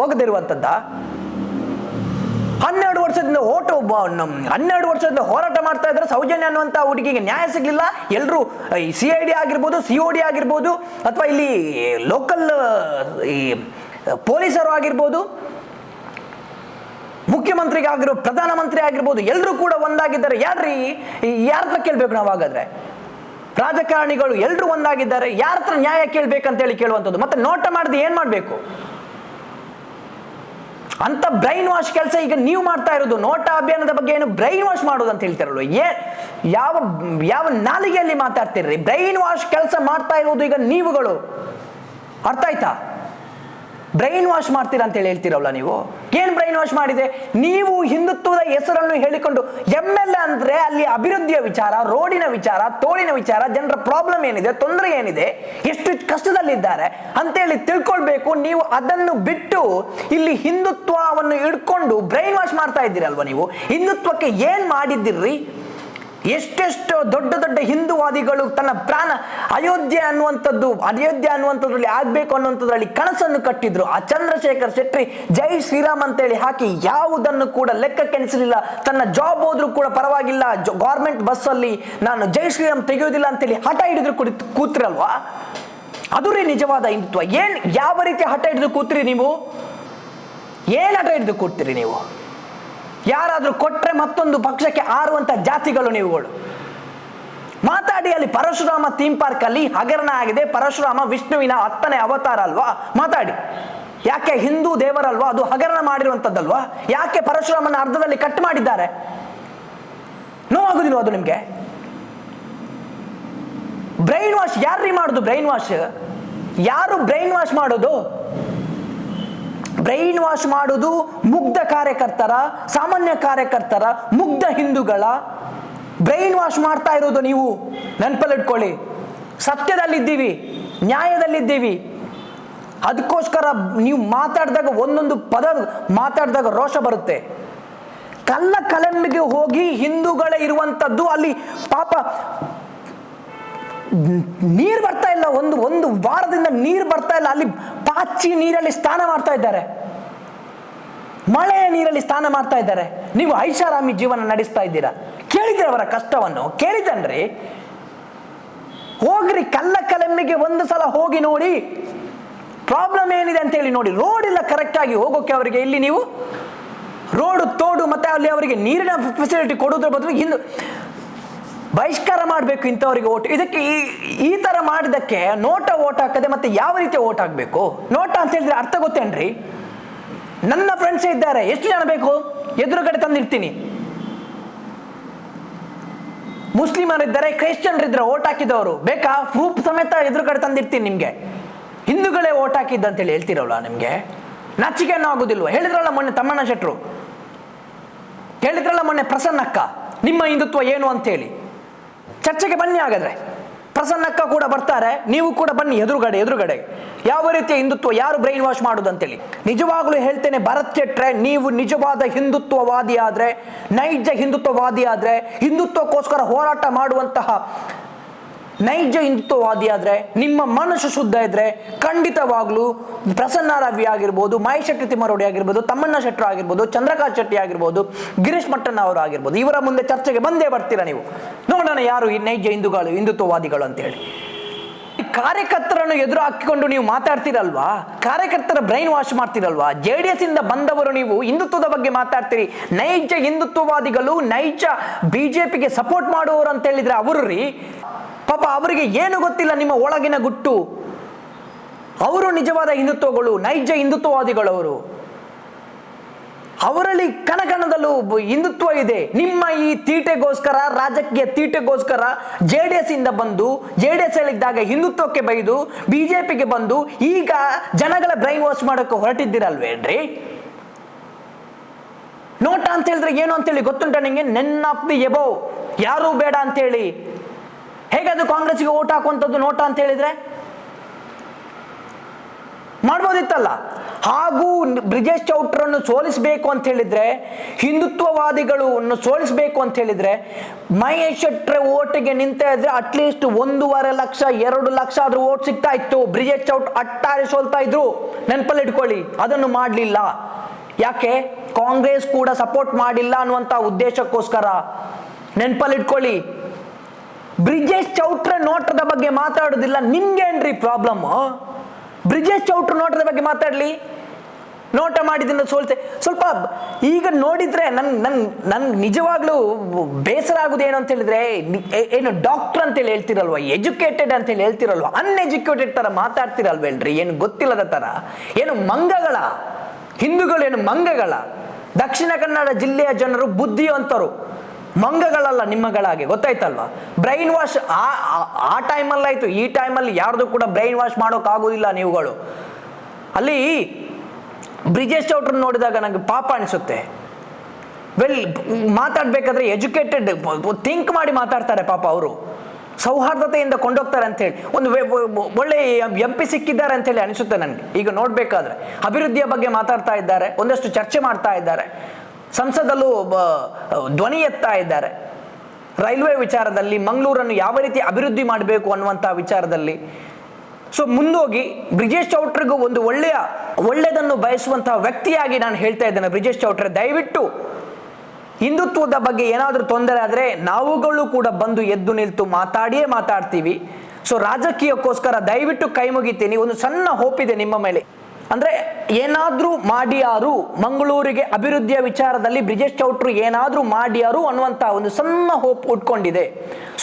C: ಹೋಗದಿರುವಂತದ್ದ. ಹನ್ನೆರಡು ವರ್ಷದಿಂದ ಓಟು ಹನ್ನೆರಡು ವರ್ಷದಿಂದ ಹೋರಾಟ ಮಾಡ್ತಾ ಇದ್ರೆ ಸೌಜನ್ಯ ಅನ್ನುವಂತ ಹುಡುಗಿಗೆ ನ್ಯಾಯ ಸಿಗ್ಲಿಲ್ಲ. ಎಲ್ಲರೂ ಸಿ ಐ ಡಿ ಆಗಿರ್ಬೋದು ಸಿ ಒ ಡಿ ಆಗಿರ್ಬೋದು, ಅಥವಾ ಇಲ್ಲಿ ಲೋಕಲ್ ಈ ಪೊಲೀಸರು ಆಗಿರ್ಬೋದು ಮುಖ್ಯಮಂತ್ರಿಗಾಗಿರೋ ಪ್ರಧಾನಮಂತ್ರಿ ಆಗಿರ್ಬೋದು ಎಲ್ಲರೂ ಕೂಡ ಒಂದಾಗಿದ್ದಾರೆ. ಯಾರ್ರಿ? ಯಾರ ಕೇಳ್ಬೇಕು ನಾವು ಹಾಗಾದ್ರೆ? ರಾಜಕಾರಣಿಗಳು ಎಲ್ಲರೂ ಒಂದಾಗಿದ್ದಾರೆ, ಯಾರ ಹತ್ರ ನ್ಯಾಯ ಕೇಳ್ಬೇಕಂತೇಳಿ ಕೇಳುವಂಥದ್ದು. ಮತ್ತೆ ನೋಟ ಮಾಡ್ದೆ ಏನು ಮಾಡಬೇಕು? ಅಂತ ಬ್ರೈನ್ ವಾಶ್ ಕೆಲಸ ಈಗ ನೀವು ಮಾಡ್ತಾ ಇರೋದು. ನೋಟ ಅಭಿಯಾನದ ಬಗ್ಗೆ ಏನು ಬ್ರೈನ್ ವಾಶ್ ಮಾಡೋದು ಅಂತ ಹೇಳ್ತಿರಲ್ವ? ಏ, ಯಾವ ಯಾವ ನಾಲಿಗೆಯಲ್ಲಿ ಮಾತಾಡ್ತಿರ್ರಿ? ಬ್ರೈನ್ ವಾಶ್ ಕೆಲಸ ಮಾಡ್ತಾ ಇರೋದು ಈಗ ನೀವುಗಳು. ಅರ್ಥ ಆಯ್ತಾ? ಬ್ರೈನ್ ವಾಶ್ ಮಾಡ್ತೀರಾ ಅಂತ ಹೇಳಿ ಹೇಳ್ತಿರಲ್ಲ ನೀವು? ಏನ್ ಬ್ರೈನ್ ವಾಶ್ ಮಾಡಿದೆ? ನೀವು ಹಿಂದುತ್ವದ ಹೆಸರನ್ನು ಹೇಳಿಕೊಂಡು ಎಂ ಎಲ್ ಎ ಅಂದ್ರೆ ಅಲ್ಲಿ ಅಭಿವೃದ್ಧಿಯ ವಿಚಾರ, ರೋಡಿನ ವಿಚಾರ, ತೋಳಿನ ವಿಚಾರ, ಜನರ ಪ್ರಾಬ್ಲಮ್ ಏನಿದೆ, ತೊಂದರೆ ಏನಿದೆ, ಎಷ್ಟು ಕಷ್ಟದಲ್ಲಿದ್ದಾರೆ ಅಂತೇಳಿ ತಿಳ್ಕೊಳ್ಬೇಕು. ನೀವು ಅದನ್ನು ಬಿಟ್ಟು ಇಲ್ಲಿ ಹಿಂದುತ್ವವನ್ನು ಇಡ್ಕೊಂಡು ಬ್ರೈನ್ ವಾಶ್ ಮಾಡ್ತಾ ಇದ್ದೀರಲ್ವ ನೀವು? ಹಿಂದುತ್ವಕ್ಕೆ ಏನ್ ಮಾಡಿದ್ದೀರ್ರಿ ಎಷ್ಟೆಷ್ಟು ದೊಡ್ಡ ದೊಡ್ಡ ಹಿಂದೂವಾದಿಗಳು ತನ್ನ ಪ್ರಾಣ ಅಯೋಧ್ಯೆ ಅನ್ನುವಂಥದ್ದು, ಅಯೋಧ್ಯೆ ಅನ್ನುವಂಥದ್ರಲ್ಲಿ ಆಗಬೇಕು ಅನ್ನುವಂಥದ್ರಲ್ಲಿ ಕನಸನ್ನು ಕಟ್ಟಿದ್ರು. ಆ ಚಂದ್ರಶೇಖರ್ ಶೆಟ್ಟಿ ಜೈ ಶ್ರೀರಾಮ್ ಅಂತೇಳಿ ಹಾಕಿ ಯಾವುದನ್ನು ಕೂಡ ಲೆಕ್ಕಕ್ಕೆಣಿಸಲಿಲ್ಲ. ತನ್ನ ಜಾಬ್ ಹೋದ್ರೂ ಕೂಡ ಪರವಾಗಿಲ್ಲ. ಗೌರ್ಮೆಂಟ್ ಬಸ್ಸಲ್ಲಿ ನಾನು ಜೈ ಶ್ರೀರಾಮ್ ತೆಗೆಯೋದಿಲ್ಲ ಅಂತೇಳಿ ಹಠ ಹಿಡಿದ್ರು ಕುಡಿತು ಕೂತ್ರಲ್ವಾ? ಅದು ರೀ ನಿಜವಾದ ಹಿಂದುತ್ವ. ಏನ್, ಯಾವ ರೀತಿ ಹಠ ಹಿಡಿದು ಕೂತ್ರಿ ನೀವು? ಏನ್ ಹಠ ಹಿಡಿದು ಕೂಡ್ತೀರಿ ನೀವು? ಯಾರಾದ್ರೂ ಕೊಟ್ರೆ ಮತ್ತೊಂದು ಪಕ್ಷಕ್ಕೆ ಆರುವಂತ ಜಾತಿಗಳು ನೀವುಗಳು. ಮಾತಾಡಿ ಅಲ್ಲಿ ಪರಶುರಾಮ ಥೀಮ್ ಪಾರ್ಕ್ ಅಲ್ಲಿ ಹಗರಣ ಆಗಿದೆ. ಪರಶುರಾಮ ವಿಷ್ಣುವಿನ ಹತ್ತನೇ ಅವತಾರ ಅಲ್ವಾ? ಮಾತಾಡಿ. ಯಾಕೆ ಹಿಂದೂ ದೇವರಲ್ವಾ? ಅದು ಹಗರಣ ಮಾಡಿರುವಂಥದ್ದಲ್ವಾ ಯಾಕೆ ಪರಶುರಾಮನ ಅರ್ಧದಲ್ಲಿ ಕಟ್ ಮಾಡಿದ್ದಾರೆ? ನೋವಾಗುದಿಲ್ವ ಅದು ನಿಮಗೆ? ಬ್ರೈನ್ ವಾಶ್ ಯಾರ್ರಿ ಮಾಡುದು ಬ್ರೈನ್ ವಾಶ್ ಯಾರು ಬ್ರೈನ್ ವಾಶ್ ಮಾಡೋದು? ಬ್ರೈನ್ ವಾಶ್ ಮಾಡುವುದು ಮುಗ್ಧ ಕಾರ್ಯಕರ್ತರ, ಸಾಮಾನ್ಯ ಕಾರ್ಯಕರ್ತರ, ಮುಗ್ಧ ಹಿಂದೂಗಳ. ಬ್ರೈನ್ ವಾಶ್ ಮಾಡ್ತಾ ಇರೋದು ನೀವು. ನೆನಪಲ್ಲಿಟ್ಕೊಳ್ಳಿ. ಸತ್ಯದಲ್ಲಿದ್ದೀವಿ, ನ್ಯಾಯದಲ್ಲಿದ್ದೀವಿ. ಅದಕ್ಕೋಸ್ಕರ ನೀವು ಮಾತಾಡಿದಾಗ ಒಂದೊಂದು ಪದ ಮಾತಾಡಿದಾಗ ರೋಷ ಬರುತ್ತೆ. ಕಲ್ಲ ಕಲಂಬಿಗೆ ಹೋಗಿ ಹಿಂದೂಗಳೇ ಇರುವಂಥದ್ದು ಅಲ್ಲಿ ಪಾಪ ನೀರು ಬರ್ತಾ ಇಲ್ಲ. ಒಂದು ಒಂದು ವಾರದಿಂದ ನೀರು ಬರ್ತಾ ಇಲ್ಲ. ಅಲ್ಲಿ ಪಾಚಿ ನೀರಲ್ಲಿ ಸ್ನಾನ ಮಾಡ್ತಾ ಇದ್ದಾರೆ. ಮಳೆಯ ನೀರಲ್ಲಿ ಸ್ನಾನ ಮಾಡ್ತಾ ಇದ್ದಾರೆ. ನೀವು ಐಷಾರಾಮಿ ಜೀವನ ನಡೆಸ್ತಾ ಇದ್ದೀರಾ? ಕೇಳಿದ್ರೆ ಅವರ ಕಷ್ಟವನ್ನು. ಕೇಳಿದನ್ರಿ ಹೋಗ್ರಿ, ಕಲ್ಲ ಕಲೆಮ್ಮಿಗೆ ಒಂದು ಸಲ ಹೋಗಿ ನೋಡಿ. ಪ್ರಾಬ್ಲಮ್ ಏನಿದೆ ಅಂತ ಹೇಳಿ ನೋಡಿ. ರೋಡ್ ಇಲ್ಲ ಕರೆಕ್ಟ್ ಆಗಿ ಹೋಗೋಕೆ ಅವರಿಗೆ ಇಲ್ಲಿ ನೀವು ರೋಡು ತೋಡು, ಮತ್ತೆ ಅಲ್ಲಿ ಅವರಿಗೆ ನೀರಿನ ಫೆಸಿಲಿಟಿ ಕೊಡೋದ್ರ ಬದಲು ಹಿಂದೆ ಬಹಿಷ್ಕಾರ ಮಾಡಬೇಕು ಇಂಥವರಿಗೆ ಓಟ್. ಇದಕ್ಕೆ ಈ ಈ ತರ ಮಾಡಿದಕ್ಕೆ ನೋಟ ಓಟ್ ಹಾಕದೆ ಮತ್ತೆ ಯಾವ ರೀತಿ ಓಟ್ ಹಾಕಬೇಕು? ನೋಟ ಅಂತ ಹೇಳಿದ್ರೆ ಅರ್ಥ ಗೊತ್ತೇನ್ರಿ? ನನ್ನ ಫ್ರೆಂಡ್ಸ್ ಇದ್ದಾರೆ. ಎಷ್ಟು ಜನ ಬೇಕು? ಎದುರುಗಡೆ ತಂದಿರ್ತೀನಿ. ಮುಸ್ಲಿಮರಿದ್ದಾರೆ ಕ್ರೈಶ್ಚಿಯನ್ರಿದ್ದಾರೆ ಓಟ್ ಹಾಕಿದವರು. ಬೇಕಾ? ಪ್ರೂಫ್ ಸಮೇತ ಎದುರುಗಡೆ ತಂದಿರ್ತೀನಿ ನಿಮಗೆ. ಹಿಂದೂಗಳೇ ಓಟ್ ಹಾಕಿದ್ದ ಅಂತೇಳಿ ಹೇಳ್ತಿರಲ್ಲ ನಿಮ್ಗೆ? ನಾಚಿಕೆ ಅನ್ನೋ ಆಗುದಿಲ್ವ? ಹೇಳಿದ್ರಲ್ಲ ಮೊನ್ನೆ ತಮ್ಮಣ್ಣ ಶೆಟ್ರು. ಹೇಳಿದ್ರಲ್ಲ ಮೊನ್ನೆ ಪ್ರಸನ್ನಕ್ಕ. ನಿಮ್ಮ ಹಿಂದುತ್ವ ಏನು ಅಂತೇಳಿ. ಚರ್ಚೆಗೆ ಬನ್ನಿ ಹಾಗಾದ್ರೆ. ಪ್ರಸನ್ನಕ್ಕ ಕೂಡ ಬರ್ತಾರೆ, ನೀವು ಕೂಡ ಬನ್ನಿ ಎದುರುಗಡೆ ಎದುರುಗಡೆ. ಯಾವ ರೀತಿಯ ಹಿಂದುತ್ವ, ಯಾರು ಬ್ರೈನ್ ವಾಶ್ ಮಾಡುದು ಅಂತೇಳಿ ನಿಜವಾಗ್ಲೂ ಹೇಳ್ತೇನೆ, ಭರತ್ ಚೆಟ್ರೆ ನೀವು ನಿಜವಾದ ಹಿಂದುತ್ವವಾದಿ ಆದ್ರೆ ನೈಜ ಹಿಂದುತ್ವವಾದಿ ಆದ್ರೆ ಹಿಂದುತ್ವಕ್ಕೋಸ್ಕರ ಹೋರಾಟ ಮಾಡುವಂತಹ ನೈಜ ಹಿಂದುತ್ವವಾದಿ ಆದ್ರೆ, ನಿಮ್ಮ ಮನಸ್ಸು ಶುದ್ಧ ಇದ್ರೆ ಖಂಡಿತವಾಗ್ಲೂ ಪ್ರಸನ್ನ ರವಿ ಆಗಿರ್ಬೋದು, ಮಹೇಶ್ ಶೆಟ್ಟಿ ತಿಮ್ಮರೋಡಿ ಆಗಿರ್ಬೋದು, ತಮ್ಮಣ್ಣ ಶೆಟ್ಟರು ಆಗಿರ್ಬೋದು, ಚಂದ್ರಕಾಂತ್ ಶೆಟ್ಟಿ ಆಗಿರ್ಬೋದು, ಗಿರೀಶ್ ಮಟ್ಟಣ್ಣ ಅವರು ಆಗಿರ್ಬೋದು, ಇವರ ಮುಂದೆ ಚರ್ಚೆಗೆ ಬಂದೇ ಬರ್ತೀರಾ ನೀವು? ನೋಡೋಣ ಯಾರು ಈ ನೈಜ ಹಿಂದೂಗಳು, ಹಿಂದುತ್ವವಾದಿಗಳು ಅಂತ ಹೇಳಿ. ಕಾರ್ಯಕರ್ತರನ್ನು ಎದುರು ಹಾಕಿಕೊಂಡು ನೀವು ಮಾತಾಡ್ತಿರಲ್ವಾ? ಕಾರ್ಯಕರ್ತರ ಬ್ರೈನ್ ವಾಶ್ ಮಾಡ್ತೀರಲ್ವಾ? ಜೆ ಡಿ ಎಸ್ ಇಂದ ಬಂದವರು ನೀವು ಹಿಂದುತ್ವದ ಬಗ್ಗೆ ಮಾತಾಡ್ತೀರಿ. ನೈಜ ಹಿಂದುತ್ವವಾದಿಗಳು ನೈಜ ಬಿಜೆಪಿಗೆ ಸಪೋರ್ಟ್ ಮಾಡುವವರು ಅಂತ ಹೇಳಿದ್ರೆ ಅವರು ರೀ ಪಾಪ ಅವರಿಗೆ ಏನು ಗೊತ್ತಿಲ್ಲ ನಿಮ್ಮ ಒಳಗಿನ ಗುಟ್ಟು. ಅವರು ನಿಜವಾದ ಹಿಂದುತ್ವಗಳು, ನೈಜ ಹಿಂದುತ್ವವಾದಿಗಳವರು. ಅವರಲ್ಲಿ ಕಣಕಣದಲ್ಲೂ ಹಿಂದುತ್ವ ಇದೆ. ನಿಮ್ಮ ಈ ತೀಟೆಗೋಸ್ಕರ, ರಾಜಕೀಯ ತೀಟೆಗೋಸ್ಕರ ಜೆ ಡಿ ಎಸ್ ಇಂದ ಬಂದು, ಜೆ ಡಿ ಎಸ್ ಹೇಳಿದ್ದಾಗ ಹಿಂದುತ್ವಕ್ಕೆ ಬೈದು ಬಿಜೆಪಿಗೆ ಬಂದು ಈಗ ಜನಗಳ ಬ್ರೈನ್ ವಾಶ್ ಮಾಡೋಕೆ ಹೊರಟಿದ್ದೀರಲ್ವೇನ್ರಿ ನೋಟ ಅಂತ ಹೇಳಿದ್ರೆ ಏನು ಅಂತೇಳಿ ಗೊತ್ತುಂಟ ನಿಮಗೆ ನೆನ್ ಆಫ್ ದಿ ಎಬೋ ಯಾರು ಬೇಡ ಅಂತೇಳಿ. ಹೇಗದು ಕಾಂಗ್ರೆಸ್ಗೆ ಓಟ್ ಹಾಕುವಂಥದ್ದು ನೋಟ ಅಂತ ಹೇಳಿದ್ರೆ? ಮಾಡ್ಬೋದಿತ್ತಲ್ಲ. ಹಾಗೂ ಬ್ರಿಜೇಶ್ ಚೌಟ್ರನ್ನು ಸೋಲಿಸಬೇಕು ಅಂತ ಹೇಳಿದ್ರೆ, ಹಿಂದುತ್ವವಾದಿಗಳನ್ನು ಸೋಲಿಸಬೇಕು ಅಂತ ಹೇಳಿದ್ರೆ, ಮಹೇಶ್ ಶೆಟ್ರೆ ಓಟಿಗೆ ನಿಂತ ಇದ್ರೆ ಅಟ್ಲೀಸ್ಟ್ ಒಂದೂವರೆ ಲಕ್ಷ, ಎರಡು ಲಕ್ಷ ಆದ್ರೂ ಓಟ್ ಸಿಗ್ತಾ ಇತ್ತು. ಬ್ರಿಜೇಶ್ ಚೌಟ್ ಅಟ್ಟಾರೆ ಸೋಲ್ತಾ ಇದ್ರು. ನೆನಪಲ್ಲಿ ಇಟ್ಕೊಳ್ಳಿ, ಅದನ್ನು ಮಾಡಲಿಲ್ಲ. ಯಾಕೆ? ಕಾಂಗ್ರೆಸ್ ಕೂಡ ಸಪೋರ್ಟ್ ಮಾಡಿಲ್ಲ ಅನ್ನುವಂತ ಉದ್ದೇಶಕ್ಕೋಸ್ಕರ. ನೆನಪಲ್ಲಿ ಇಟ್ಕೊಳ್ಳಿ ಬ್ರಿಜೇಶ್ ಚೌಟ್ರ ನೋಟದ ಬಗ್ಗೆ ಮಾತಾಡೋದಿಲ್ಲ ನಿಮ್ಗೇನ್ರಿ ಪ್ರಾಬ್ಲಮ್ ಬ್ರಿಜೇಶ್ ಚೌಟ್ರ ನೋಟದ ಬಗ್ಗೆ ಮಾತಾಡ್ಲಿ. ನೋಟ ಮಾಡಿದ್ರಿಂದ ಸೋಲ್ತೆ ಸ್ವಲ್ಪ ಈಗ ನೋಡಿದ್ರೆ ನನ್ ನನ್ ನನ್ ನಿಜವಾಗ್ಲೂ ಬೇಸರ ಆಗುದು ಏನು ಅಂತ ಹೇಳಿದ್ರೆ ಏನು ಡಾಕ್ಟರ್ ಅಂತೇಳಿ ಹೇಳ್ತಿರಲ್ವ ಎಜುಕೇಟೆಡ್ ಅಂತೇಳಿ ಹೇಳ್ತಿರಲ್ವ ಅನ್ಎಜುಕೇಟೆಡ್ ತರ ಮಾತಾಡ್ತಿರಲ್ವೇನ್ರಿ? ಏನು ಗೊತ್ತಿಲ್ಲದ ತರ. ಏನು ಮಂಗಗಳ, ಹಿಂದೂಗಳು ಏನು ಮಂಗಗಳ, ದಕ್ಷಿಣ ಕನ್ನಡ ಜಿಲ್ಲೆಯ ಜನರು ಬುದ್ಧಿವಂತರು. ಮಂಗಗಳಲ್ಲ ನಿಮ್ಮಗಳಾಗೆ, ಗೊತ್ತಾಯ್ತಲ್ವಾ? ಬ್ರೈನ್ ವಾಶ್ ಆ, ಆ- ಟೈಮಲ್ಲಾಯಿತು ಈ ಟೈಮಲ್ಲಿ ಯಾರ್ದು ಕೂಡ ಬ್ರೈನ್ ವಾಶ್ ಮಾಡೋಕ್ಕಾಗೋದಿಲ್ಲ ನೀವುಗಳು. ಅಲ್ಲಿ ಬ್ರಿಜೇಶ್ ಚೌಟ್ರ ನೋಡಿದಾಗ ನನಗೆ ಪಾಪ ಅನಿಸುತ್ತೆ. ವೆಲ್ ಮಾತಾಡಬೇಕಾದ್ರೆ ಎಜುಕೇಟೆಡ್ ಥಿಂಕ್ ಮಾಡಿ ಮಾತಾಡ್ತಾರೆ ಪಾಪ ಅವರು. ಸೌಹಾರ್ದತೆಯಿಂದ ಕೊಂಡೋಗ್ತಾರೆ ಅಂತ ಹೇಳಿ ಒಂದು ಒಳ್ಳೆ ಎಂ ಪಿ ಸಿಕ್ಕಿದ್ದಾರೆ ಅಂತ ಹೇಳಿ ಅನಿಸುತ್ತೆ ನನಗೆ ಈಗ ನೋಡಬೇಕಾದ್ರೆ, ಅಭಿವೃದ್ಧಿಯ ಬಗ್ಗೆ ಮಾತಾಡ್ತಾ ಇದ್ದಾರೆ, ಒಂದಷ್ಟು ಚರ್ಚೆ ಮಾಡ್ತಾ ಇದ್ದಾರೆ. ಸಂಸದಲ್ಲೂ ಧ್ವನಿ ಎತ್ತಾ ಇದ್ದಾರೆ. ರೈಲ್ವೆ ವಿಚಾರದಲ್ಲಿ ಮಂಗಳೂರನ್ನು ಯಾವ ರೀತಿ ಅಭಿವೃದ್ಧಿ ಮಾಡಬೇಕು ಅನ್ನುವಂಥ ವಿಚಾರದಲ್ಲಿ. ಸೊ, ಮುಂದೋಗಿ ಬ್ರಿಜೇಶ್ ಚೌಟ್ರಿಗೂ ಒಂದು ಒಳ್ಳೆಯ, ಒಳ್ಳೆಯದನ್ನು ಬಯಸುವಂತಹ ವ್ಯಕ್ತಿಯಾಗಿ ನಾನು ಹೇಳ್ತಾ ಇದ್ದೇನೆ ಬ್ರಿಜೇಶ್ ಚೌಟ್ರೆ. ದಯವಿಟ್ಟು ಹಿಂದುತ್ವದ ಬಗ್ಗೆ ಏನಾದರೂ ತೊಂದರೆ ಆದರೆ ನಾವುಗಳು ಕೂಡ ಬಂದು ಎದ್ದು ನಿಲ್ತು ಮಾತಾಡಿಯೇ ಮಾತಾಡ್ತೀವಿ. ಸೊ, ರಾಜಕೀಯಕ್ಕೋಸ್ಕರ ದಯವಿಟ್ಟು ಕೈ ಮುಗಿತೀನಿ. ಒಂದು ಸಣ್ಣ ಹೋಪ್ ಇದೆ ನಿಮ್ಮ ಮೇಲೆ. ಅಂದ್ರೆ ಏನಾದ್ರೂ ಮಾಡಿಯಾರು, ಮಂಗಳೂರಿಗೆ ಅಭಿವೃದ್ಧಿಯ ವಿಚಾರದಲ್ಲಿ ಬ್ರಿಜೇಶ್ ಚೌಟ್ರು ಏನಾದ್ರೂ ಮಾಡಿಯಾರು ಅನ್ನುವಂತ ಒಂದು ಸಣ್ಣ ಹೋಪ್ ಉಟ್ಕೊಂಡಿದೆ.